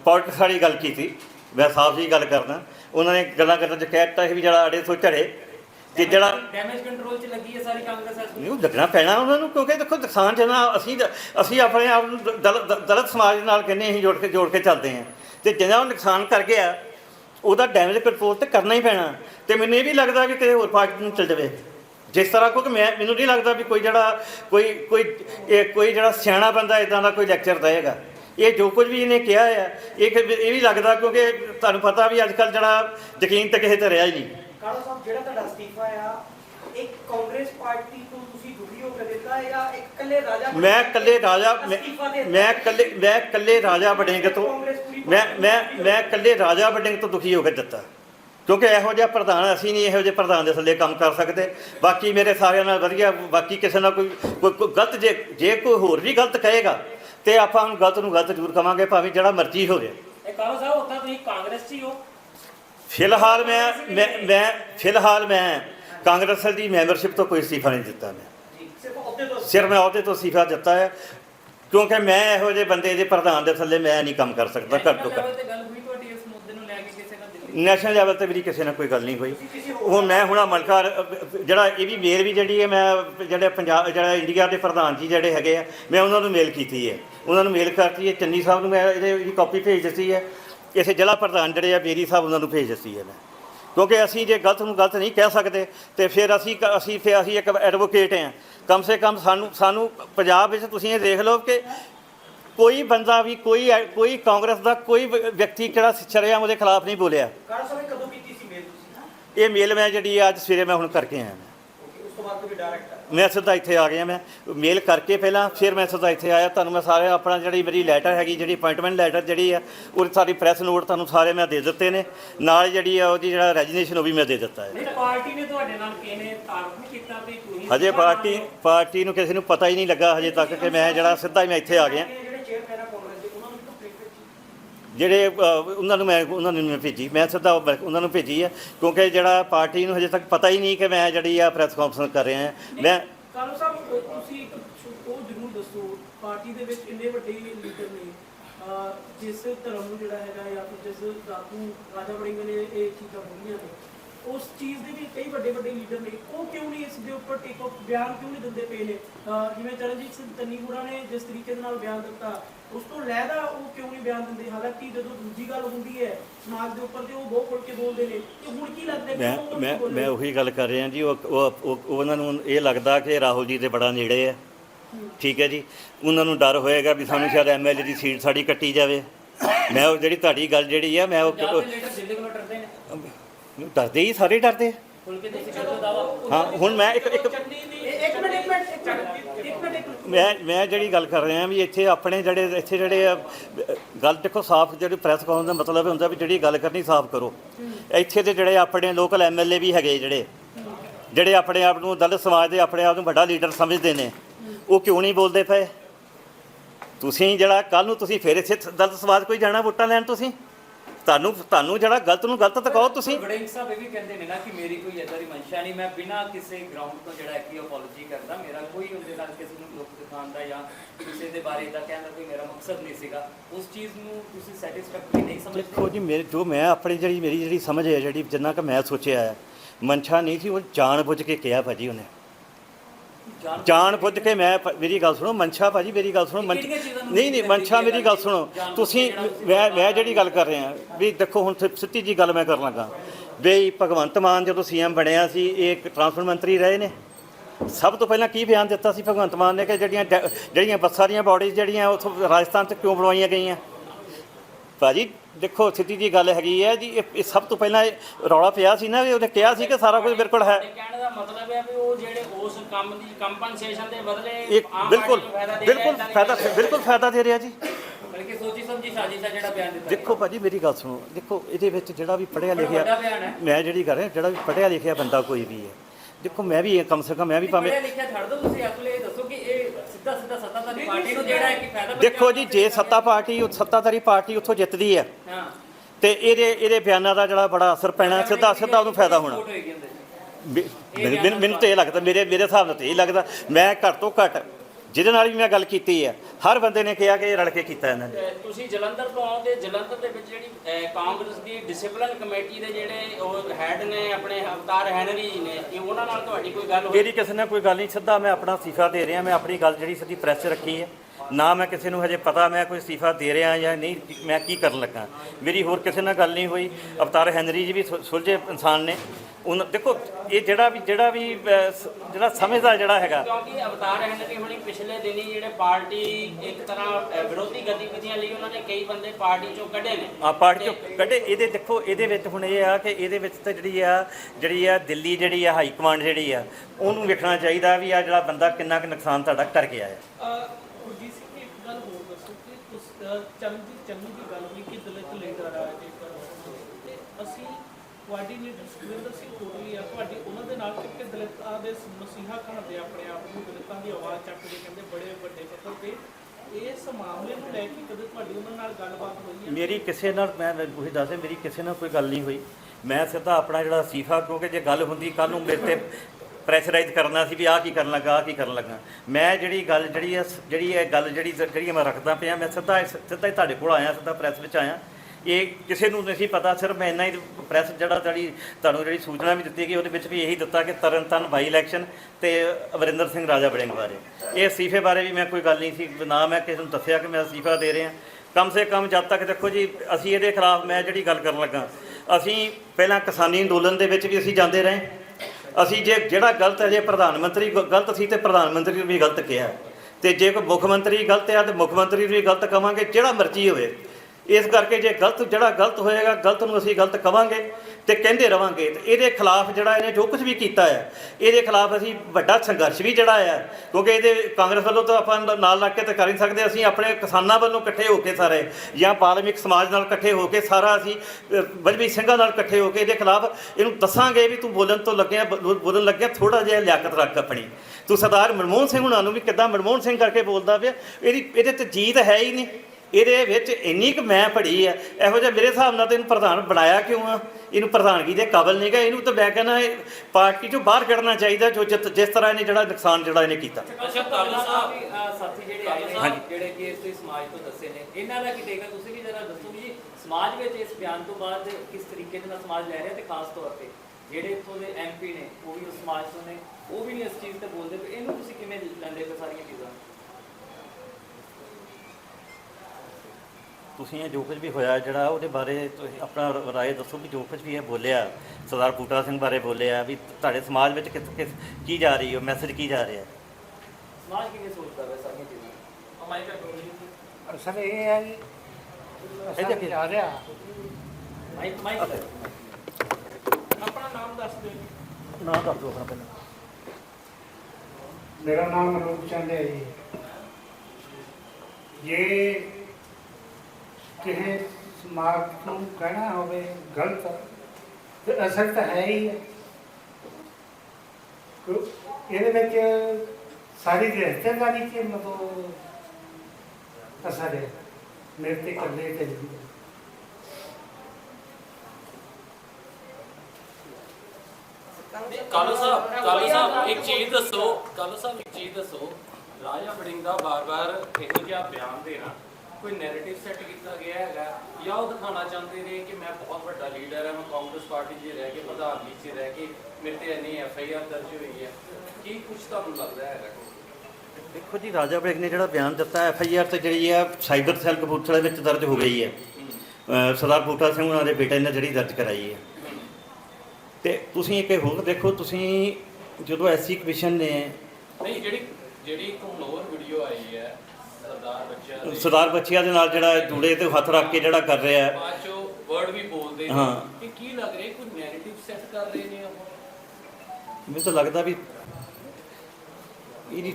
[SPEAKER 1] ਪੋਲਿਟਿਕਸ ਵਾਲੀ ਗੱਲ ਕੀਤੀ। ਮੈਂ ਸਾਫ਼ ਜੀ ਗੱਲ ਕਰਦਾ। ਉਹਨਾਂ ਨੇ ਗੱਲਾਂ ਕਰਨ ਚ ਕਹਿ ਦਿੱਤਾ ਸੀ ਵੀ ਜਿਹੜਾ ਅੜੇ ਤੋਂ ਝੜੇ ਤੇ ਜਿਹੜਾ
[SPEAKER 2] ਡੈਮੇਜ ਕੰਟਰੋਲ 'ਚ ਲੱਗੀ ਹੈ ਸਾਰੀ ਕਾਂਗਰਸ
[SPEAKER 1] ਉਹ ਲੱਗਣਾ ਪੈਣਾ ਉਹਨਾਂ ਨੂੰ ਕਿਉਂਕਿ ਦੇਖੋ ਨੁਕਸਾਨ ਜਨਾ ਅਸੀਂ ਅਸੀਂ ਆਪਣੇ ਆਪ ਨੂੰ ਦਲਿਤ ਸਮਾਜ ਨਾਲ ਕਹਿੰਦੇ ਅਸੀਂ ਜੋੜ ਕੇ ਜੋੜ ਕੇ ਚੱਲਦੇ ਹਾਂ। ਤੇ ਜਿੰਨਾ ਉਹ ਨੁਕਸਾਨ ਕਰ ਗਿਆ ਉਹਦਾ ਡੈਮੇਜ ਕੰਟਰੋਲ ਤੇ ਕਰਨਾ ਹੀ ਪੈਣਾ। ਤੇ ਮੈਨੂੰ ਇਹ ਵੀ ਲੱਗਦਾ ਵੀ ਕਿਸੇ ਹੋਰ ਪਾਰਟੀ ਨੂੰ ਚੱਲ ਜਾਵੇ। ਜਿਸ ਤਰ੍ਹਾਂ ਕਿਉਂਕਿ ਮੈਂ ਮੈਨੂੰ ਨਹੀਂ ਲੱਗਦਾ ਵੀ ਕੋਈ ਜਿਹੜਾ ਕੋਈ ਕੋਈ ਇਹ ਕੋਈ ਜਿਹੜਾ ਸਿਆਣਾ ਬੰਦਾ ਇਦਾਂ ਦਾ ਕੋਈ ਲੈਕਚਰ ਦੇਗਾ ਇਹ ਜੋ ਕੁਝ ਵੀ ਇਹਨੇ ਕਿਹਾ ਆ ਇਹ ਇਹ ਵੀ ਲੱਗਦਾ ਕਿਉਂਕਿ ਤੁਹਾਨੂੰ ਪਤਾ ਵੀ ਅੱਜ ਕੱਲ ਜਿਹੜਾ ਯਕੀਨ ਤੇ ਕਿਸੇ ਤੇ ਰਿਹਾ ਹੀ ਨਹੀਂ।
[SPEAKER 3] ਕਾਲੋ ਸਾਹਿਬ ਜਿਹੜਾ ਤੁਹਾਡਾ ਅਸਤੀਫਾ ਆ ਇੱਕ ਕਾਂਗਰਸ ਪਾਰਟੀ ਤੋਂ ਤੁਸੀਂ ਦੁਖੀ ਹੋ ਕੇ ਦਿੱਤਾ ਹੈ ਜਾਂ ਇੱਕ ਇਕੱਲੇ ਰਾਜਾ
[SPEAKER 1] ਮੈਂ ਇਕੱਲੇ ਰਾਜਾ ਮੈਂ
[SPEAKER 3] ਦਿੱਤਾ?
[SPEAKER 1] ਮੈਂ ਇਕੱਲੇ ਮੈਂ ਇਕੱਲੇ ਰਾਜਾ ਵੜਿੰਗ ਤੋਂ ਮੈਂ ਮੈਂ ਮੈਂ ਇਕੱਲੇ ਰਾਜਾ ਵੜਿੰਗ ਤੋਂ ਦੁਖੀ ਹੋ ਕੇ ਦਿੱਤਾ। ਕਿਉਂਕਿ ਇਹੋ ਜਿਹਾ ਪ੍ਰਧਾਨ ਅਸੀਂ ਨਹੀਂ ਇਹੋ ਜਿਹੇ ਪ੍ਰਧਾਨ ਦੇ ਥੱਲੇ ਕੰਮ ਕਰ ਸਕਦੇ। ਬਾਕੀ ਮੇਰੇ ਸਾਰਿਆਂ ਨਾਲ ਵਧੀਆ ਬਾਕੀ ਕਿਸੇ ਨਾਲ ਕੋਈ ਕੋਈ ਗਲਤ ਜੇ ਜੇ ਕੋਈ ਹੋਰ ਵੀ ਗਲਤ ਕਹੇਗਾ ਤੇ ਆਪਾਂ ਉਹਨੂੰ ਗਲਤ ਨੂੰ ਗਲਤ ਜ਼ਰੂਰ ਕਵਾਂਗੇ ਭਾਵੇਂ ਜਿਹੜਾ ਮਰਜ਼ੀ ਹੋਵੇ
[SPEAKER 2] ਇਹ ਕਾਲੋ ਸਾਹਿਬ ਉੱਦਾਂ ਤੁਸੀਂ ਕਾਂਗਰਸ 'ਚ ਹੀ ਹੋ।
[SPEAKER 1] ਫਿਲਹਾਲ ਮੈਂ ਮੈਂ ਮੈਂ ਫਿਲਹਾਲ ਮੈਂ ਕਾਂਗਰਸ ਦੀ ਮੈਂਬਰਸ਼ਿਪ ਤੋਂ ਕੋਈ ਅਸਤੀਫਾ ਨਹੀਂ ਦਿੱਤਾ ਮੈਂ।
[SPEAKER 3] ਸਿਰਫ
[SPEAKER 1] ਸਿਰ ਮੈਂ ਅਹੁਦੇ ਤੋਂ ਅਸਤੀਫਾ ਦਿੱਤਾ ਹੈ ਕਿਉਂਕਿ ਮੈਂ ਇਹੋ ਜਿਹੇ ਬੰਦੇ ਦੇ ਪ੍ਰਧਾਨ ਦੇ ਥੱਲੇ ਮੈਂ ਨਹੀਂ ਕੰਮ ਕਰ ਸਕਦਾ ਘੱਟ ਤੋਂ ਘੱਟ
[SPEAKER 2] level ਤੇ ਗੱਲ ਹੋਈ ਤੁਹਾਡੀ ਇਸ
[SPEAKER 1] ਨੈਸ਼ਨਲ ਲੈਵਲ ਤੇ ਮੇਰੀ ਕਿਸੇ ਨਾਲ ਕੋਈ ਗੱਲ ਨਹੀਂ ਹੋਈ। ਉਹ ਮੈਂ ਹੁਣ ਮਲਕਾ, ਜਿਹੜਾ ਇਹ ਵੀ ਮੇਲ ਵੀ ਜਿਹੜੀ ਹੈ, ਮੈਂ ਜਿਹੜੇ ਪੰਜਾਬ, ਜਿਹੜਾ ਇੰਡੀਆ ਦੇ ਪ੍ਰਧਾਨ ਜੀ ਜਿਹੜੇ ਹੈਗੇ ਆ, ਮੈਂ ਉਹਨਾਂ ਨੂੰ ਮੇਲ ਕੀਤੀ ਹੈ। ਉਹਨਾਂ ਨੂੰ ਮੇਲ ਕਰਤੀ ਹੈ, ਚੰਨੀ ਸਾਹਿਬ ਨੂੰ ਮੈਂ ਇਹਦੇ ਕਾਪੀ ਭੇਜ ਦਿੱਤੀ ਹੈ। ਇਸੇ ਜ਼ਿਲ੍ਹਾ ਪ੍ਰਧਾਨ ਜਿਹੜੇ ਆ, ਬੇਰੀ ਸਾਹਿਬ ਉਹਨਾਂ ਨੂੰ ਭੇਜ ਦਿੱਤੀ ਹੈ ਮੈਂ। ਕਿਉਂਕਿ ਅਸੀਂ ਜੇ ਗਲਤ ਨੂੰ ਗਲਤ ਨਹੀਂ ਕਹਿ ਸਕਦੇ, ਤੇ ਫਿਰ ਅਸੀਂ ਕ- ਅਸੀਂ ਫਿਰ ਅਸੀਂ ਇੱਕ ਐਡਵੋਕੇਟ ਹਾਂ। ਕਮ ਸੇ ਕਮ ਸਾਨੂੰ ਸਾਨੂੰ ਪੰਜਾਬ ਵਿੱਚ ਤੁਸੀਂ ਇਹ ਦੇਖ ਲਓ ਕਿ ਕੋਈ ਬੰਦਾ ਵੀ ਕੋਈ ਕੋਈ ਕਾਂਗਰਸ ਦਾ ਕੋਈ ਵਿਅਕਤੀ ਜਿਹੜਾ ਸ਼ਰੇਆਮ ਉਹਦੇ ਖਿਲਾਫ ਨਹੀਂ ਬੋਲਿਆ।
[SPEAKER 3] ਸਾਹਿਬ ਇਹ ਕਦੋਂ ਕੀਤੀ ਸੀ ਮੇਲ ਤੁਸੀਂ?
[SPEAKER 1] ਇਹ ਮੇਲ ਮੈਂ ਜਿਹੜੀ ਅੱਜ ਸਵੇਰੇ ਮੈਂ ਹੁਣ ਕਰਕੇ ਆਇਆ ਮੈਂ।
[SPEAKER 3] ਓਕੇ ਉਸ ਤੋਂ ਬਾਅਦ ਕੋਈ ਡਾਇਰੈਕਟ
[SPEAKER 1] ਮੈਂ ਸਿੱਧਾ ਇੱਥੇ ਆ ਗਿਆ ਮੈਂ। ਮੇਲ ਕਰਕੇ ਪਹਿਲਾਂ ਫਿਰ ਮੈਂ ਸਿੱਧਾ ਇੱਥੇ ਆਇਆ। ਤੁਹਾਨੂੰ ਮੈਂ ਸਾਰੇ ਆਪਣਾ ਜਿਹੜੀ ਮੇਰੀ ਲੈਟਰ ਹੈਗੀ ਜਿਹੜੀ ਅਪਾਇੰਟਮੈਂਟ ਲੈਟਰ ਜਿਹੜੀ ਆ ਉਹ ਸਾਰੀ ਪ੍ਰੈਸ ਨੋਟ ਤੁਹਾਨੂੰ ਸਾਰੇ ਮੈਂ ਦੇ ਦਿੱਤੇ ਨੇ। ਨਾਲ ਜਿਹੜੀ ਆ ਉਹਦੀ ਜਿਹੜਾ ਰੈਜੀਨੇਸ਼ਨ ਉਹ ਵੀ ਮੈਂ ਦੇ ਦਿੱਤਾ ਹੈ।
[SPEAKER 4] ਨਹੀਂ ਪਾਰਟੀ ਨੇ ਤੁਹਾਡੇ ਨਾਲ ਕਿਹਨੇ ਤਾਰਫ ਨਹੀਂ ਕੀਤਾ ਵੀ ਤੁਸੀਂ
[SPEAKER 1] ਹਜੇ ਪਾਰਟੀ ਪਾਰਟੀ ਨੂੰ ਕਿਸੇ ਨੂੰ ਪਤਾ ਹੀ ਨਹੀਂ ਲੱਗਾ ਹਜੇ ਤੱਕ ਕਿ ਮੈਂ ਜਿਹੜਾ ਸਿੱਧਾ ਹੀ ਮੈਂ ਇੱਥੇ ਆ ਗਿਆ।
[SPEAKER 3] ਚੇਅਰਮੈਨ ਆ ਕਾਂਗਰਸ ਦੇ ਉਹਨਾਂ ਨੂੰ ਵੀ ਕੰਪਲੀਟ ਕੀਤੀ
[SPEAKER 1] ਜਿਹੜੇ ਉਹਨਾਂ ਨੂੰ ਮੈਂ ਉਹਨਾਂ ਨੂੰ ਮੈਂ ਭੇਜੀ। ਮੈਂ ਸਿੱਧਾ ਉਹ- ਉਹਨਾਂ ਨੂੰ ਭੇਜੀ ਹੈ ਕਿਉਂਕਿ ਜਿਹੜਾ ਪਾਰਟੀ ਨੂੰ ਹਜੇ ਤੱਕ ਪਤਾ ਹੀ ਨਹੀਂ ਕਿ ਮੈਂ ਜਿਹੜੀ ਆ ਪ੍ਰੈਸ ਕਾਨਫਰੰਸ ਕਰ ਰਿਹਾ ਮੈਂ
[SPEAKER 4] ਕਾਲੂ ਸਾਹਿਬ ਤੁਸੀਂ ਉਹ ਜ਼ਰੂਰ ਦੱਸੋ ਪਾਰਟੀ ਦੇ ਵਿੱਚ ਇੰਨੇ ਵੱਡੇ ਲੀਡਰ ਨੇ ਜਿਸ ਧਰਮ ਨੂੰ ਜਿਹੜਾ ਹੈਗਾ ਜਾਂ ਫਿਰ ਜਿਸ ਨੂੰ ਰਾਜਾ ਵੜਿੰਗ ਨੇ ਇਹ ਚੀਜ਼ਾਂ ਬੋਲੀਆਂ ਨੇ ਉਸ ਚੀਜ਼ ਦੇ ਵੀ ਕਈ ਵੱਡੇ ਵੱਡੇ ਲੀਡਰ ਨੇ। ਉਹ ਕਿਉਂ ਨਹੀਂ ਇਸ ਦੇ ਉੱਪਰ ਟੇਕ ਆਫ ਬਿਆਨ ਕਿਉਂ ਨਹੀਂ ਦਿੰਦੇ ਪਏ ਨੇ? ਜਿਵੇਂ ਚਰਨਜੀਤ ਸਿੰਘ ਚੰਨੀਪੁਰਾ ਨੇ ਜਿਸ ਤਰੀਕੇ ਦੇ ਨਾਲ ਬਿਆਨ ਦਿੱਤਾ ਉਸ ਤੋਂ ਲੈਦਾ ਉਹ ਕਿਉਂ ਨਹੀਂ ਬਿਆਨ ਦਿੰਦੇ? ਹਾਲਾਂਕਿ ਜਦੋਂ ਦੂਜੀ ਗੱਲ ਹੁੰਦੀ ਹੈ ਸਮਾਜ ਦੇ ਉੱਪਰ ਤੇ ਉਹ ਬਹੁਤ ਖੁੱਲ ਕੇ ਬੋਲਦੇ ਨੇ। ਤੇ ਹੁਣ ਕੀ ਲੱਗਦਾ
[SPEAKER 1] ਮੈਂ ਮੈਂ? ਮੈਂ ਉਹੀ ਗੱਲ ਕਰ ਰਿਹਾ ਜੀ। ਉਹ ਉਹ- ਉਹ ਉਹਨਾਂ ਨੂੰ ਇਹ ਲੱਗਦਾ ਕਿ ਰਾਹੁਲ ਜੀ ਦੇ ਬੜਾ ਨੇੜੇ ਹੈ। ਠੀਕ ਹੈ ਜੀ। ਉਹਨਾਂ ਨੂੰ ਡਰ ਹੋਏਗਾ ਵੀ ਸਾਨੂੰ ਸ਼ਾਇਦ ਐਮਐਲਏ ਦੀ ਸੀਟ ਸਾਡੀ ਕੱਟੀ ਜਾਵੇ। ਮੈਂ ਉਹ ਜਿਹੜੀ ਤੁਹਾਡੀ ਗੱਲ ਜਿਹੜੀ ਆ ਮੈਂ ਉਹ
[SPEAKER 2] ਪੰਜਾਬ ਦੇ ਲੀਡਰ ਦਿੱਲੀ ਕੋਲੋਂ ਡਰਦੇ ਨੇ
[SPEAKER 1] ਡਰਦੇ ਹੀ ਸਾਰੇ ਡਰਦੇ
[SPEAKER 2] ਖੁੱਲ ਕੇ ਤੁਸੀਂ ਕਰਦੇ ਦਾਵਾ
[SPEAKER 1] ਹਾਂ ਹੁਣ ਮੈਂ ਇੱਕ ਇੱਕ
[SPEAKER 4] ਇੱਕ ਮਿੰਟ ਇੱਕ ਮਿੰਟ ਇੱਕ ਮਿੰਟ ਇੱਕ ਮਿੰਟ ਇੱਕ ਮਿੰਟ
[SPEAKER 1] ਮੈਂ ਮੈਂ ਜਿਹੜੀ ਗੱਲ ਕਰ ਰਿਹਾ ਵੀ ਇੱਥੇ ਆਪਣੇ ਜਿਹੜੇ ਇੱਥੇ ਜਿਹੜੇ ਆ, ਗੱਲ ਦੇਖੋ ਸਾਫ਼ ਜਿਹੜੀ ਪ੍ਰੈਸ ਕਾਨਫਰੰਸ ਦਾ ਮਤਲਬ ਹੁੰਦਾ ਵੀ ਜਿਹੜੀ ਗੱਲ ਕਰਨੀ ਸਾਫ਼ ਕਰੋ। ਇੱਥੇ ਦੇ ਜਿਹੜੇ ਆਪਣੇ ਲੋਕਲ ਐਮਐਲਏ ਵੀ ਹੈਗੇ ਜਿਹੜੇ ਜਿਹੜੇ ਆਪਣੇ ਆਪ ਨੂੰ ਦਲਿਤ ਸਮਾਜ ਦੇ ਆਪਣੇ ਆਪ ਨੂੰ ਵੱਡਾ ਲੀਡਰ ਸਮਝਦੇ ਨੇ ਉਹ ਕਿਉਂ ਨਹੀਂ ਬੋਲਦੇ ਪਏ? ਤੁਸੀਂ ਜਿਹੜਾ ਕੱਲ ਨੂੰ ਤੁਸੀਂ ਫਿਰ ਇੱਥੇ ਦਲਿਤ ਸਮਾਜ ਕੋਈ ਜਾਣਾ ਵੋਟਾਂ ਲੈਣ ਤੁਸੀਂ? ਤੁਹਾਨੂੰ ਤੁਹਾਨੂੰ ਜਿਹੜਾ ਗਲਤ ਨੂੰ ਗਲਤ ਤਕਾਓ ਤੁਸੀਂ।
[SPEAKER 2] ਵੜਿੰਗ ਸਾਹਿਬ ਇਹ ਵੀ ਕਹਿੰਦੇ ਨੇ ਨਾ ਕਿ ਮੇਰੀ ਕੋਈ ਏਦਾਂ ਦੀ ਮਨਸ਼ਾ ਨਹੀਂ ਮੈਂ ਬਿਨਾਂ ਕਿਸੇ ਗਰਾਊਂਡ ਤੋਂ ਜਿਹੜਾ ਕਿ ਅਪੋਲੋਜੀ ਕਰਦਾ ਮੇਰਾ ਕੋਈ ਉਹਦੇ ਨਾਲ ਕਿਸੇ ਨੂੰ ਦੁੱਖ ਦਿਖਾਉਣ ਦਾ ਜਾਂ ਕਿਸੇ ਦੇ ਬਾਰੇ ਦਾ ਕਹਿਣ ਦਾ ਕੋਈ ਮੇਰਾ ਮਕਸਦ ਨਹੀਂ ਸੀਗਾ। ਉਸ ਚੀਜ਼ ਨੂੰ ਤੁਸੀਂ ਸੈਟੀਸਫੈਕਟਰੀ ਨਹੀਂ ਸਮਝਦੇ।
[SPEAKER 1] ਦੇਖੋ ਜੀ ਮੇਰੇ ਜੋ ਮੈਂ ਆਪਣੀ ਜਿਹੜੀ ਮੇਰੀ ਜਿਹੜੀ ਸਮਝ ਹੈ ਜਿਹੜੀ ਜਿੰਨਾ ਕਿ ਮੈਂ ਸੋਚਿਆ ਹੈ ਮਨਸ਼ਾ ਨਹੀਂ ਸੀ ਉਹ ਜਾਣ ਬੁੱਝ ਕੇ ਕਿਹਾ ਭਾਜੀ ਉਹਨੇ।
[SPEAKER 2] ਜਾਣ-
[SPEAKER 1] ਬੁੱਝ ਕੇ ਮੈਂ ਪ- ਮੇਰੀ ਗੱਲ ਸੁਣੋ ਮਨਸ਼ਾ ਭਾਜੀ ਮੇਰੀ ਗੱਲ ਸੁਣੋ ਮਨ-
[SPEAKER 2] ਕਿਹੜੀਆਂ ਚੀਜ਼ਾਂ ਨੂੰ
[SPEAKER 1] ਨਹੀਂ ਨਹੀਂ ਮਨਸ਼ਾ ਮੇਰੀ ਗੱਲ ਸੁਣੋ। ਤੁਸੀਂ ਮੈਂ ਮੈਂ ਜਿਹੜੀ ਗੱਲ ਕਰ ਰਿਹਾ ਵੀ ਦੇਖੋ ਹੁਣ ਸਿ- ਸਿੱਧੀ ਜੀ ਗੱਲ ਮੈਂ ਕਰਨ ਲੱਗਾ। ਵੀ ਭਗਵੰਤ ਮਾਨ ਜਦੋਂ ਸੀਐਮ ਬਣਿਆ ਸੀ ਇਹ ਇੱਕ ਟਰਾਂਸਪੋਰਟ ਮੰਤਰੀ ਰਹੇ ਨੇ। ਸਭ ਤੋਂ ਪਹਿਲਾਂ ਕੀ ਬਿਆਨ ਦਿੱਤਾ ਸੀ ਭਗਵੰਤ ਮਾਨ ਨੇ ਕਿ ਜਿਹੜੀਆਂ ਡੈ- ਜਿਹੜੀਆਂ ਬੱਸਾਂ ਦੀਆਂ ਬਾਡੀਜ਼ ਜਿਹੜੀਆਂ ਉੱਥੋਂ ਰਾਜਸਥਾਨ ਤੋਂ ਕਿਉਂ ਬਣਵਾਈਆਂ ਗਈਆਂ? ਭਾਜੀ ਦੇਖੋ ਸਿੱਧੀ ਜੀ ਗੱਲ ਹੈਗੀ ਹੈ ਜੀ ਇਹ ਇਹ ਸਭ ਤੋਂ ਪਹਿਲਾਂ ਇਹ ਰੌਲਾ ਪਿਆ ਸੀ ਨਾ ਵੀ ਉਹਨੇ ਕਿਹਾ ਸੀ ਕਿ ਸਾਰਾ ਕੁਝ ਮੇਰੇ ਕੋਲ ਹੈ।
[SPEAKER 5] ਤੇ ਕਹਿਣ ਦਾ ਮਤਲਬ ਹੈ ਵੀ ਉਹ ਜਿਹੜੇ ਉਸ ਕੰਮ ਦੀ ਕੰਪਨਸੇਸ਼ਨ ਦੇ ਬਦਲੇ
[SPEAKER 1] ਇਹ
[SPEAKER 5] ਆਮ
[SPEAKER 1] ਬਿਲਕੁਲ
[SPEAKER 5] ਨੂੰ ਫਾਇਦਾ ਦੇ ਰਿਹਾ
[SPEAKER 1] ਬਿਲਕੁਲ
[SPEAKER 5] ਏਦਾਂ ਦੀ
[SPEAKER 1] ਫਾਇਦਾ
[SPEAKER 5] ਗੱਲ
[SPEAKER 1] ਬਿਲਕੁਲ ਫਾਇਦਾ ਦੇ ਰਿਹਾ ਜੀ।
[SPEAKER 2] ਬਲਕਿ ਸੋਚੀ ਸਮਝੀ ਸਾਜ਼ਿਸ਼ ਹੈ ਜਿਹੜਾ ਬਿਆਨ ਦਿੱਤਾ
[SPEAKER 1] ਦੇਖੋ ਭਾਜੀ ਮੇਰੀ ਗੱਲ ਸੁਣੋ। ਦੇਖੋ ਇਹਦੇ ਵਿੱਚ ਜਿਹੜਾ ਵੀ ਪੜ੍ਹਿਆ
[SPEAKER 2] ਬੜਾ
[SPEAKER 1] ਲਿਖਿਆ
[SPEAKER 2] ਵੱਡਾ ਬਿਆਨ ਹੈ।
[SPEAKER 1] ਮੈਂ ਜਿਹੜੀ ਕਰ ਰਿਹਾ ਜਿਹੜਾ ਵੀ ਪੜ੍ਹਿਆ ਲਿਖਿਆ ਬੰਦਾ ਕੋਈ ਵੀ ਹੈ। ਦੇਖੋ ਮੈਂ ਵੀ ਇਹ ਕਮ ਸੇ ਕਮ ਮੈਂ ਵੀ
[SPEAKER 2] ਪੜ੍ਹਿਆ
[SPEAKER 1] ਭਾਵੇਂ
[SPEAKER 2] ਲਿਖਿਆ ਛੱਡ ਦਿਓ ਤੁਸੀਂ ਅਸਲੇ ਇਹ ਦੱਸੋ ਸਿੱਧਾ ਸਿੱਧਾ ਸੱਤਾਧਾਰੀ ਪਾਰਟੀ ਨੂੰ ਜਿਹੜਾ ਹੈ ਕਿ ਫਾਇਦਾ
[SPEAKER 1] ਦੇਖੋ ਜੀ ਜੇ ਸੱਤਾ ਪਾਰਟੀ ਉਹ ਸੱਤਾਧਾਰੀ ਪਾਰਟੀ ਉੱਥੋਂ ਜਿੱਤਦੀ ਹੈ।
[SPEAKER 2] ਹਾਂ।
[SPEAKER 1] ਤੇ ਇਹਦੇ ਇਹਦੇ ਬਿਆਨਾਂ ਦਾ ਜਿਹੜਾ ਬੜਾ ਅਸਰ ਪੈਣਾ ਸਿੱਧਾ ਸਿੱਧਾ ਉਹਨੂੰ ਫਾਇਦਾ ਹੋਣਾ। ਮੈਨੂੰ ਤਾਂ ਇਹ ਲੱਗਦਾ ਮੇਰੇ ਮੇਰੇ ਹਿਸਾਬ ਨਾਲ ਤਾਂ ਇਹ ਲੱਗਦਾ ਮੈਂ ਘੱਟ ਤੋਂ ਘੱਟ ਜਿਹਦੇ ਨਾਲ ਵੀ ਮੈਂ ਗੱਲ ਕੀਤੀ ਹੈ ਹਰ ਬੰਦੇ ਨੇ ਕਿਹਾ ਕਿ ਇਹ ਰਲ ਕੇ ਕੀਤਾ ਇਹਨਾਂ ਨੇ।
[SPEAKER 5] ਤੁਸੀਂ ਜਲੰਧਰ ਤੋਂ ਆਉਂਦੇ ਜਲੰਧਰ ਦੇ ਵਿੱਚ ਜਿਹੜੀ ਅਹ ਕਾਂਗਰਸ ਦੀ ਡਿਸਪਲਿਨ ਕਮੇਟੀ ਦੇ ਜਿਹੜੇ ਉਹ ਹੈਡ ਨੇ ਆਪਣੇ ਅਵਤਾਰ ਹੈਨਰੀ ਜੀ ਨੇ ਇਹ ਉਹਨਾਂ ਨਾਲ ਤੁਹਾਡੀ ਕੋਈ ਗੱਲ ਹੋਈ?
[SPEAKER 1] ਮੇਰੀ ਕਿਸੇ ਨਾਲ ਕੋਈ ਗੱਲ ਨਹੀਂ। ਸਿੱਧਾ ਮੈਂ ਆਪਣਾ ਅਸਤੀਫਾ ਦੇ ਰਿਹਾ। ਮੈਂ ਆਪਣੀ ਗੱਲ ਜਿਹੜੀ ਸਿੱਧੀ ਪ੍ਰੈਸ 'ਚ ਰੱਖੀ ਹੈ ਨਾ ਮੈਂ ਕਿਸੇ ਨੂੰ ਹਜੇ ਪਤਾ ਮੈਂ ਕੋਈ ਅਸਤੀਫਾ ਦੇ ਰਿਹਾ ਜਾਂ ਨਹੀਂ ਮੈਂ ਕੀ ਕਰਨ ਲੱਗਾ। ਮੇਰੀ ਹੋਰ ਕਿਸੇ ਨਾਲ ਗੱਲ ਨਹੀਂ ਹੋਈ। ਅਵਤਾਰ ਹੈਨਰੀ ਜੀ ਵੀ ਸੁ- ਸੁਲਝੇ ਇਨਸਾਨ ਨੇ। ਉਹਨਾਂ ਦੇਖੋ ਇਹ ਜਿਹੜਾ ਵੀ ਜਿਹੜਾ ਵੀ ਅਹ, ਸ- ਜਿਹੜਾ ਸਮਝਦਾ ਜਿਹੜਾ ਹੈਗਾ।
[SPEAKER 5] ਕਿਉਂਕਿ ਅਵਤਾਰ ਹੈਨਰੀ ਹੁਣੀ ਪਿਛਲੇ ਦਿਨੀ ਜਿਹੜੇ ਪਾਰਟੀ ਇੱਕ ਤਰ੍ਹਾਂ ਵਿਰੋਧੀ ਗਤੀਵਿਧੀਆਂ ਲਈ ਉਹਨਾਂ ਨੇ ਕਈ ਬੰਦੇ ਪਾਰਟੀ ਚੋਂ ਕੱਢੇ ਨੇ।
[SPEAKER 1] ਆ ਪਾਰਟੀ ਚੋਂ ਕੱਢੇ। ਇਹਦੇ ਦੇਖੋ ਇਹਦੇ ਵਿੱਚ ਹੁਣ ਇਹ ਆ ਕਿ ਇਹਦੇ ਵਿੱਚ ਤਾਂ ਜਿਹੜੀ ਆ ਜਿਹੜੀ ਆ ਦਿੱਲੀ ਜਿਹੜੀ ਆ ਹਾਈ ਕਮਾਂਡ ਜਿਹੜੀ ਆ ਉਹਨੂੰ ਵੇਖਣਾ ਚਾਹੀਦਾ ਵੀ ਆ ਜਿਹੜਾ ਬੰਦਾ ਕਿੰਨਾ ਕੁ ਨੁਕਸਾਨ ਤੁਹਾਡਾ ਕਰ ਗਿਆ ਹੈ।
[SPEAKER 4] ਗੁਰਜੀਤ ਸਿੰਘ ਇੱਕ ਗੱਲ ਹੋਰ ਦੱਸੋ ਕਿ ਤੁਸ, ਅਹ ਚਰਨਜੀਤ ਦੀ ਗੱਲ ਹੋਈ ਕਿ ਦਲਿਤ ਲੀਡਰ ਆ ਜੇਕਰ ਤੇ ਅਸੀਂ ਤੁਹਾਡੀ ਸੁਖਵਿੰਦਰ ਸਿੰਘ ਕੋਟਲੀ ਆ, ਤੁਹਾਡੀ ਉਹਨਾਂ ਦੇ ਨਾਲ ਕਿ ਦਲਿਤਾਂ ਦੇ ਮਸੀਹਾ ਕਹਾਂਦੇ ਆਪਣੇ ਆਪ ਨੂੰ ਦਲਿਤਾਂ ਦੀ ਆਵਾਜ਼ ਚੱਕਦੇ ਕਹਿੰਦੇ ਬੜੇ ਵੱਡੇ ਪੱਧਰ ਤੇ। ਇਸ ਮਾਮਲੇ ਨੂੰ ਲੈ ਕੇ ਕਦੇ ਤੁਹਾਡੀ ਉਹਨਾਂ ਨਾਲ ਗੱਲਬਾਤ ਹੋਈ ਹੈ
[SPEAKER 1] ਮੇਰੀ ਕਿਸੇ ਨਾਲ, ਮੈਂ ਤੁਸੀਂ ਦੱਸ ਮੇਰੀ ਕਿਸੇ ਨਾਲ ਕੋਈ ਗੱਲ ਨਹੀਂ ਹੋਈ। ਮੈਂ ਸਿੱਧਾ ਆਪਣਾ ਜਿਹੜਾ ਅਸਤੀਫਾ, ਕਿਉਂਕਿ ਜੇ ਗੱਲ ਹੁੰਦੀ ਕੱਲ ਨੂੰ ਮੇਰੇ ਤੇ ਪ੍ਰੈਸ਼ਰਾਈਜ਼ ਕਰਨਾ ਸੀ ਵੀ ਆਹ ਕੀ ਕਰਨ ਲੱਗਾ, ਆਹ ਕੀ ਕਰਨ ਲੱਗਾ। ਮੈਂ ਜਿਹੜੀ ਗੱਲ, ਜਿਹੜੀ ਆ ਜਿਹੜੀ ਇਹ ਗੱਲ, ਜਿਹੜੀ ਜਿਹੜੀ ਮੈਂ ਰੱਖਦਾ ਪਿਆ, ਮੈਂ ਸਿੱਧਾ ਇਸ- ਸਿੱਧਾ ਹੀ ਤੁਹਾਡੇ ਕੋਲ ਆਇਆ, ਸਿੱਧਾ ਪ੍ਰੈਸ ਵਿੱਚ ਆਇਆ। ਇਹ ਕਿਸੇ ਨੂੰ ਨਹੀਂ ਪਤਾ, ਸਿਰਫ ਮੈਂ ਇੰਨਾ ਹੀ ਪ੍ਰੈਸ ਜਿਹੜਾ, ਜਿਹੜੀ ਤੁਹਾਨੂੰ ਜਿਹੜੀ ਸੂਚਨਾ ਵੀ ਦਿੱਤੀ ਗਈ, ਉਹਦੇ ਵਿੱਚ ਵੀ ਇਹੀ ਦਿੱਤਾ ਕਿ ਤਰਨਤਾਰਨ ਬਾਈ ਇਲੈਕਸ਼ਨ ਤੇ ਅਮਰਿੰਦਰ ਸਿੰਘ ਰਾਜਾ ਬੜਿੰਗ ਬਾਰੇ। ਇਹ ਅਸਤੀਫੇ ਬਾਰੇ ਵੀ ਮੈਂ ਕੋਈ ਗੱਲ ਨਹੀਂ ਸੀ, ਨਾ ਮੈਂ ਕਿਸੇ ਨੂੰ ਦੱਸਿਆ ਕਿ ਮੈਂ ਅਸਤੀਫਾ ਦੇ ਰਿਹਾ। ਕਮ ਸੇ ਕਮ ਜਦ ਤੱਕ ਦੇਖੋ ਜੀ, ਅਸੀਂ ਇਹਦੇ ਖਿਲਾਫ ਮੈਂ ਜਿਹੜੀ ਗੱਲ ਕਰਨ ਲੱਗਾ, ਅਸੀਂ ਪਹਿਲਾਂ ਕਿਸਾਨੀ ਅੰਦੋਲਨ ਦੇ ਵਿੱਚ ਵੀ ਅਸੀਂ ਜਾਂਦੇ ਰਹੇ। ਅਸੀਂ ਜੇ ਜਿਹੜਾ ਗਲਤ ਹੈ, ਜੇ ਪ੍ਰਧਾਨ ਮੰਤਰੀ ਗ- ਗਲਤ ਸੀ ਤੇ ਪ੍ਰਧਾਨ ਮੰਤਰੀ ਨੂੰ ਵੀ ਗਲਤ ਕਿਹਾ ਤੇ ਜੇ ਕੋਈ ਮੁੱਖ ਮੰਤਰੀ ਗਲਤ ਆ ਤੇ ਮੁੱਖ ਮੰਤਰੀ ਨੂੰ ਵੀ ਗਲਤ ਕਵਾਂਗੇ, ਜਿਹੜਾ ਮਰਜ਼ੀ ਹੋਵੇ। ਇਸ ਕਰਕੇ ਜੇ ਗਲਤ, ਜਿਹੜਾ ਗਲਤ ਹੋਏਗਾ, ਗਲਤ ਨੂੰ ਅਸੀਂ ਗਲਤ ਕਵਾਂਗੇ। ਤੇ ਕਹਿੰਦੇ ਰਵਾਂਗੇ ਤੇ ਇਹਦੇ ਖਿਲਾਫ ਜਿਹੜਾ ਇਹਨੇ ਜੋ ਕੁਝ ਵੀ ਕੀਤਾ ਹੈ, ਇਹਦੇ ਖਿਲਾਫ ਅਸੀਂ ਵੱਡਾ ਸੰਘਰਸ਼ ਵੀ ਜਿਹੜਾ ਹੈ, ਕਿਉਂਕਿ ਇਹਦੇ ਕਾਂਗਰਸ ਵੱਲੋਂ ਤਾਂ ਆਪਾਂ ਨਾਲ ਲੱਗ ਕੇ ਤਾਂ ਕਰ ਨਹੀਂ ਸਕਦੇ, ਅਸੀਂ ਆਪਣੇ ਕਿਸਾਨਾਂ ਵੱਲੋਂ ਇਕੱਠੇ ਹੋ ਕੇ ਸਾਰੇ ਜਾਂ ਬਾਲਮਿਕ ਸਮਾਜ ਨਾਲ ਇਕੱਠੇ ਹੋ ਕੇ ਸਾਰਾ ਅਸੀਂ ਬਲਵੀ ਸਿੰਘਾਂ ਨਾਲ ਇਕੱਠੇ ਹੋ ਕੇ ਇਹਦੇ ਖਿਲਾਫ ਇਹਨੂੰ ਦੱਸਾਂਗੇ ਵੀ ਤੂੰ ਬੋਲਣ ਤੋਂ ਲੱਗਿਆ, ਬ- ਬੋਲਣ ਲੱਗਿਆ ਥੋੜਾ ਜਿਹਾ ਲਿਆਕਤ ਰੱਖ ਆਪਣੀ। ਤੂੰ ਸਰਦਾਰ ਮਨਮੋਹਨ ਸਿੰਘ ਹੁਣਾਂ ਨੂੰ ਵੀ ਕਿੱਦਾਂ ਮਨਮੋਹਨ ਸਿੰਘ ਕਰਕੇ ਬੋਲਦਾ ਪਿਆ, ਇਹਦੀ, ਇਹਦੇ ਤੇ ਜੀਤ ਹੈ ਹੀ ਨਹੀਂ। ਇਹਦੇ ਵਿੱਚ ਇੰਨੀ ਕੁ ਮੈਂ ਪੜੀ ਆ ਇਹੋ ਜਿਹਾ ਮੇਰੇ ਹਿਸਾਬ ਨਾਲ ਤਾਂ ਇਹਨੂੰ ਪ੍ਰਧਾਨ ਬਣਾਇਆ ਕਿਉਂ ਆ? ਇਹਨੂੰ ਪ੍ਰਧਾਨਗੀ ਦੇ ਕਾਬਲ ਨਹੀਂਗਾ ਇਹਨੂੰ ਤਾਂ ਮੈਂ ਕਹਿੰਦਾ ਪਾਰਟੀ ਚੋਂ ਬਾਹਰ ਕੱਢਣਾ ਚਾਹੀਦਾ ਜੋ ਜਿਸ ਤਰ੍ਹਾਂ ਇਹਨੇ ਜਿਹੜਾ ਨੁਕਸਾਨ ਜਿਹੜਾ ਇਹਨੇ ਕੀਤਾ।
[SPEAKER 5] ਅੱਛਾ ਕਾਲੂ ਸਾਹਿਬ
[SPEAKER 2] ਸਾਥੀ ਜਿਹੜੇ ਆਏ ਨੇ। ਜਿਹੜੇ ਕਿ ਇਸ ਸਮਾਜ ਤੋਂ ਦੱਸੇ ਨੇ ਇਹਨਾਂ ਦਾ ਕੀ ਦੇਖਾ ਤੁਸੀਂ ਵੀ ਜਰਾ ਦੱਸੋ ਵੀ ਜੀ ਸਮਾਜ ਵਿੱਚ ਇਸ ਬਿਆਨ ਤੋਂ ਬਾਅਦ ਕਿਸ ਤਰੀਕੇ ਦੇ ਨਾਲ ਸਮਾਜ ਲੈ ਰਿਹਾ ਤੇ ਖਾਸ ਤੌਰ ਤੇ ਜਿਹੜੇ ਇੱਥੋਂ ਦੇ ਐਮਪੀ ਨੇ ਉਹ ਵੀ ਉਸ ਸਮਾਜ ਤੋਂ ਨੇ ਉਹ ਵੀ ਨਹੀਂ ਇਸ ਚੀਜ਼ ਤੇ ਬੋਲਦੇ ਪਏ ਇਹਨੂੰ ਤੁਸੀਂ ਕਿਵੇਂ ਲੈਂਦੇ ਹੋ ਸਾਰੀਆਂ ਚੀਜ਼ਾਂ?
[SPEAKER 1] ਤੁਸੀਂ ਇਹ ਜੋ ਕੁਝ ਵੀ ਹੋਇਆ ਜਿਹੜਾ ਉਹਦੇ ਬਾਰੇ ਤੁਸੀਂ ਆਪਣਾ ਰਾਏ ਦੱਸੋ ਵੀ ਜੋ ਕੁਝ ਵੀ ਇਹ ਬੋਲਿਆ ਸਰਦਾਰ ਬੂਟਾ ਸਿੰਘ ਬਾਰੇ ਬੋਲਿਆ ਵੀ ਤੁਹਾਡੇ ਸਮਾਜ ਵਿੱਚ ਕਿਸ ਕਿਸ ਕੀ ਜਾ ਰਹੀ ਹੈ ਮੈਸੇਜ ਕੀ ਜਾ ਰਿਹਾ
[SPEAKER 2] ਸਮਾਜ ਕਿਵੇਂ ਸੋਚਦਾ ਹੈ ਸਾਰੀਆਂ ਚੀਜ਼ਾਂ ਅਮਾਇਕਾ
[SPEAKER 6] ਅਸਲ ਇਹ ਹੈ ਜੀ ਅਸਲ ਜਾ ਰਿਹਾ?
[SPEAKER 2] ਮਾਈਕ ਮਾਈਕ
[SPEAKER 5] ਆਪਣਾ ਨਾਮ ਦੱਸ ਦਿਓ
[SPEAKER 1] ਨਾ ਦੱਸ ਦਿਓ ਆਪਣਾ ਪਹਿਲਾਂ।
[SPEAKER 6] ਮੇਰਾ ਨਾਮ ਅਨੂਪ ਚੰਦ ਹੈ ਜੀ। ਜੇ ਕਿਸੇ ਸਮਾਜ ਨੂੰ ਕਹਿਣਾ ਹੋਵੇ ਗਲਤ, ਤੇ ਅਸਲ ਤਾਂ ਹੈ ਹੀ ਹੈ। ਇਹਦੇ ਵਿੱਚ ਸਾਰੀ ਰਿਸ਼ਤੇਦਾਰੀ ਚ ਮਤਲਬ ਅਸਰ ਹੈ। ਮੇਰੇ ਤੇ ਇਕੱਲੇ ਤੇ ਨਹੀਂ।
[SPEAKER 7] ਕਾਲੂ ਸਾਹਿਬ ਕਾਲੂ ਸਾਹਿਬ, ਇੱਕ ਚੀਜ਼ ਦੱਸੋ, ਕਾਲੂ ਸਾਹਿਬ, ਇੱਕ ਚੀਜ਼ ਦੱਸੋ। ਰਾਜਾ ਬੜਿੰਗ ਦਾ ਬਾਰ-ਬਾਰ ਇਹੋ ਜਿਹਾ ਬਿਆਨ ਦੇਣਾ ਕੋਈ ਨੈਰੇਟਿਵ ਸੈੱਟ ਕੀਤਾ ਗਿਆ ਹੈਗਾ ਜਾਂ ਉਹ ਦਿਖਾਉਣਾ ਚਾਹੁੰਦੇ ਨੇ ਕਿ ਮੈਂ ਬਹੁਤ ਵੱਡਾ ਲੀਡਰ ਹਾਂ ਮੈਂ ਕਾਂਗਰਸ ਪਾਰਟੀ 'ਚ ਰਹਿ ਕੇ ਪ੍ਰਧਾਨਗੀ 'ਚ ਰਹਿ ਕੇ ਮੇਰੇ ਤੇ ਇੰਨੀ ਐਫ ਆਈ ਆਰ ਦਰਜ ਹੋਈ ਹੈ। ਕੀ ਕੁਝ ਤੁਹਾਨੂੰ ਲੱਗਦਾ ਹੈਗਾ?
[SPEAKER 1] ਦੇਖੋ ਜੀ ਰਾਜਾ ਬ੍ਰੇਕ ਨੇ ਜਿਹੜਾ ਬਿਆਨ ਦਿੱਤਾ ਐਫ ਆਈ ਆਰ ਤੇ ਜਿਹੜੀ ਆ ਸਾਈਬਰ ਸੈੱਲ ਕਪੂਰਥਲੇ ਵਿੱਚ ਦਰਜ ਹੋ ਗਈ ਹੈ। ਸਰਦਾਰ ਬੂਟਾ ਸਿੰਘ ਉਹਨਾਂ ਦੇ ਬੇਟੇ ਨੇ ਜਿਹੜੀ ਦਰਜ ਕਰਾਈ ਹੈ। ਤੇ ਤੁਸੀਂ ਇੱਕ ਹੋਰ ਦੇਖੋ ਤੁਸੀਂ ਜਦੋਂ ਐਸਸੀ ਕਮਿਸ਼ਨ ਨੇ
[SPEAKER 7] ਨਹੀਂ ਜਿਹੜੀ ਜਿਹੜੀ ਇੱਕ ਹੋਰ ਹੈ ਸਰਦਾਰ ਬੱਚਿਆਂ ਦੀ
[SPEAKER 1] ਨਾਲ ਜਿਹੜਾ ਜੂੜੇ ਤੇ ਹੱਥ ਰੱਖ ਕੇ ਜਿਹੜਾ ਕਰ ਰਿਹਾ ਹੈ
[SPEAKER 7] ਬਾਅਦ ਚੋਂ ਵਰਡ ਵੀ ਬੋਲਦੇ ਨੇ
[SPEAKER 1] ਹਾਂ।
[SPEAKER 7] ਕਿ ਕੀ ਲੱਗ ਰਿਹਾ ਕੋਈ ਨੈਰੇਟਿਵ ਸੈੱਟ ਕਰ ਰਹੇ ਨੇ ਉਹ
[SPEAKER 1] ਮੈਨੂੰ ਤਾਂ ਲੱਗਦਾ ਵੀ ਇਹਦੀ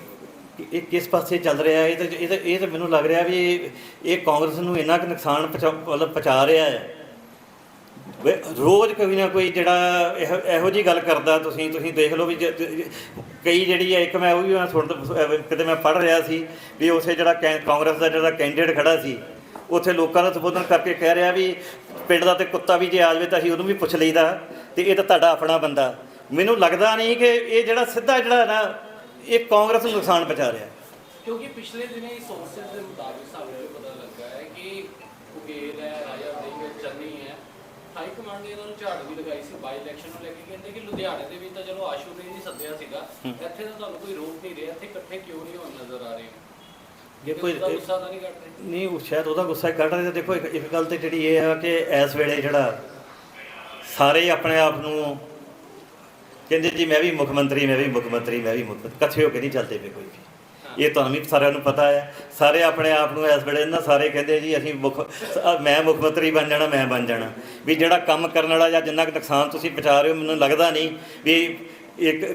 [SPEAKER 1] ਇਹ ਕਿਸ ਪਾਸੇ ਚੱਲ ਰਿਹਾ ਹੈ? ਇਹ ਤਾਂ ਇਹ ਤਾਂ ਇਹ ਤਾਂ ਮੈਨੂੰ ਲੱਗ ਰਿਹਾ ਵੀ ਇਹ ਇਹ ਕਾਂਗਰਸ ਨੂੰ ਇੰਨਾ ਕੁ ਨੁਕਸਾਨ ਪਹੁੰਚਾ ਮਤਲਬ ਪਹੁੰਚਾ ਰਿਹਾ ਹੈ ਰੋਜ਼ ਕੋਈ ਨਾ ਕੋਈ ਜਿਹੜਾ ਇਹੋ ਇਹੋ ਜੀ ਗੱਲ ਕਰਦਾ, ਤੁਸੀਂ ਤੁਸੀਂ ਦੇਖ ਲਓ ਵੀ ਕਈ ਜਿਹੜੀ ਹੈ ਇੱਕ ਮੈਂ ਉਹ ਵੀ ਮੈਂ ਸੁਣ ਕਿਤੇ ਮੈਂ ਪੜ੍ਹ ਰਿਹਾ ਸੀ ਵੀ ਉਸੇ ਜਿਹੜਾ ਕੈ- ਕਾਂਗਰਸ ਦਾ ਜਿਹੜਾ ਕੈਂਡੀਡੇਟ ਖੜਾ ਸੀ, ਉੱਥੇ ਲੋਕਾਂ ਨੂੰ ਸੰਬੋਧਨ ਕਰਕੇ ਕਹਿ ਰਿਹਾ ਵੀ ਪਿੰਡ ਦਾ ਤੇ ਕੁੱਤਾ ਵੀ ਜੇ ਆ ਜਾਵੇ ਤਾਂ ਅਸੀਂ ਉਹਨੂੰ ਵੀ ਪੁੱਛ ਲਈਦਾ ਤੇ ਇਹ ਤਾਂ ਤੁਹਾਡਾ ਆਪਣਾ ਬੰਦਾ। ਮੈਨੂੰ ਲੱਗਦਾ ਨਹੀਂ ਕਿ ਇਹ ਜਿਹੜਾ ਸਿੱਧਾ ਜਿਹੜਾ ਨਾ, ਇਹ ਕਾਂਗਰਸ ਨੂੰ ਨੁਕਸਾਨ ਪਹੁੰਚਾ ਰਿਹਾ।
[SPEAKER 7] ਕਿਉਂਕਿ ਪਿਛਲੇ ਦਿਨੇ ਸੋਰਸਸ ਦੇ ਮੁਤਾਬਿਕ ਸਾਨੂੰ ਇਹ ਪਤਾ ਲੱਗਾ ਹੈ ਕਿ ਉਗੇਲ ਹੈ ਰਾਜਾ ਵੜਿੰਗ ਹੈ ਚੰਨੀ ਹੈ ਹਾਈ ਕਮਾਂਡ ਨੇ ਇਹਨਾਂ ਨੂੰ ਝਾੜ ਵੀ ਲਗਾਈ ਸੀ ਬਾਈ ਇਲੈਕਸ਼ਨ ਨੂੰ ਲੈ ਕੇ ਕਹਿੰਦੇ ਕਿ ਲੁਧਿਆਣੇ ਦੇ ਵਿੱਚ ਤਾਂ ਚਲੋ ਆਸ਼ੂ ਨੇ ਨਹੀਂ ਸੱਦਿਆ ਸੀਗਾ। ਇੱਥੇ ਤਾਂ ਤੁਹਾਨੂੰ ਕੋਈ ਰੋਕ ਨਹੀਂ ਰਿਹਾ ਇੱਥੇ ਇਕੱਠੇ ਕਿਉਂ ਨਹੀਂ ਹੋਣ ਨਜ਼ਰ ਆ ਰਹੇ? ਉਹਦਾ ਗੁੱਸਾ ਤਾਂ ਨਹੀਂ ਕੱਢ ਰਹੇ।
[SPEAKER 1] ਨਹੀਂ ਉਹ ਸ਼ਾਇਦ ਉਹਦਾ ਗੁੱਸਾ ਹੀ ਕੱਢ ਰਿਹਾ। ਦੇਖੋ ਇੱਕ ਇੱਕ ਗੱਲ ਤੇ ਜਿਹੜੀ ਇਹ ਆ ਕਿ ਇਸ ਵੇਲੇ ਜਿਹੜਾ ਸਾਰੇ ਆਪਣੇ ਆਪ ਨੂੰ ਕਹਿੰਦੇ ਜੀ ਮੈਂ ਵੀ ਮੁੱਖ ਮੰਤਰੀ ਮੈਂ ਵੀ ਮੁੱਖ ਮੰਤਰੀ ਮੈਂ ਵੀ ਮੁੱਖ ਮੰਤਰੀ ਇਕੱਠੇ ਹੋ ਕੇ ਨਹੀਂ ਚੱਲਦੇ ਪਏ ਕੋਈ ਵੀ। ਇਹ ਤੁਹਾਨੂੰ ਵੀ ਸਾਰਿਆਂ ਨੂੰ ਪਤਾ ਹੈ। ਸਾਰੇ ਆਪਣੇ ਆਪ ਨੂੰ ਇਸ ਵੇਲੇ ਨਾ ਸਾਰੇ ਕਹਿੰਦੇ ਜੀ, ਅਸੀਂ ਮੁੱਖ ਮੈਂ ਮੁੱਖ ਮੰਤਰੀ ਬਣ ਜਾਣਾ, ਮੈਂ ਬਣ ਜਾਣਾ। ਵੀ ਜਿਹੜਾ ਕੰਮ ਕਰਨ ਵਾਲਾ ਜਾਂ ਜਿੰਨਾ ਕੁ ਨੁਕਸਾਨ ਤੁਸੀਂ ਪਹੁੰਚਾ ਰਹੇ ਹੋ, ਮੈਨੂੰ ਲੱਗਦਾ ਨਹੀਂ ਵੀ ਇੱਕ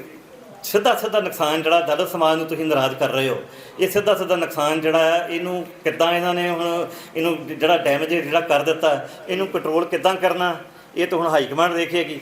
[SPEAKER 1] ਸਿੱਧਾ ਸਿੱਧਾ ਨੁਕਸਾਨ ਜਿਹੜਾ ਦਲਿਤ ਸਮਾਜ ਨੂੰ ਤੁਸੀਂ ਨਾਰਾਜ਼ ਕਰ ਰਹੇ ਹੋ। ਇਹ ਸਿੱਧਾ ਸਿੱਧਾ ਨੁਕਸਾਨ ਜਿਹੜਾ ਹੈ, ਇਹਨੂੰ ਕਿੱਦਾਂ ਇਹਨਾਂ ਨੇ ਹੁਣ ਇਹਨੂੰ ਜਿਹੜਾ ਡੈਮੇਜ ਜਿਹੜਾ ਕਰ ਦਿੱਤਾ, ਇਹਨੂੰ ਕੰਟਰੋਲ ਕਿੱਦਾਂ ਕਰਨਾ, ਇਹ ਤਾਂ ਹੁਣ ਹਾਈ ਕਮਾਂਡ ਦੇਖੇਗੀ।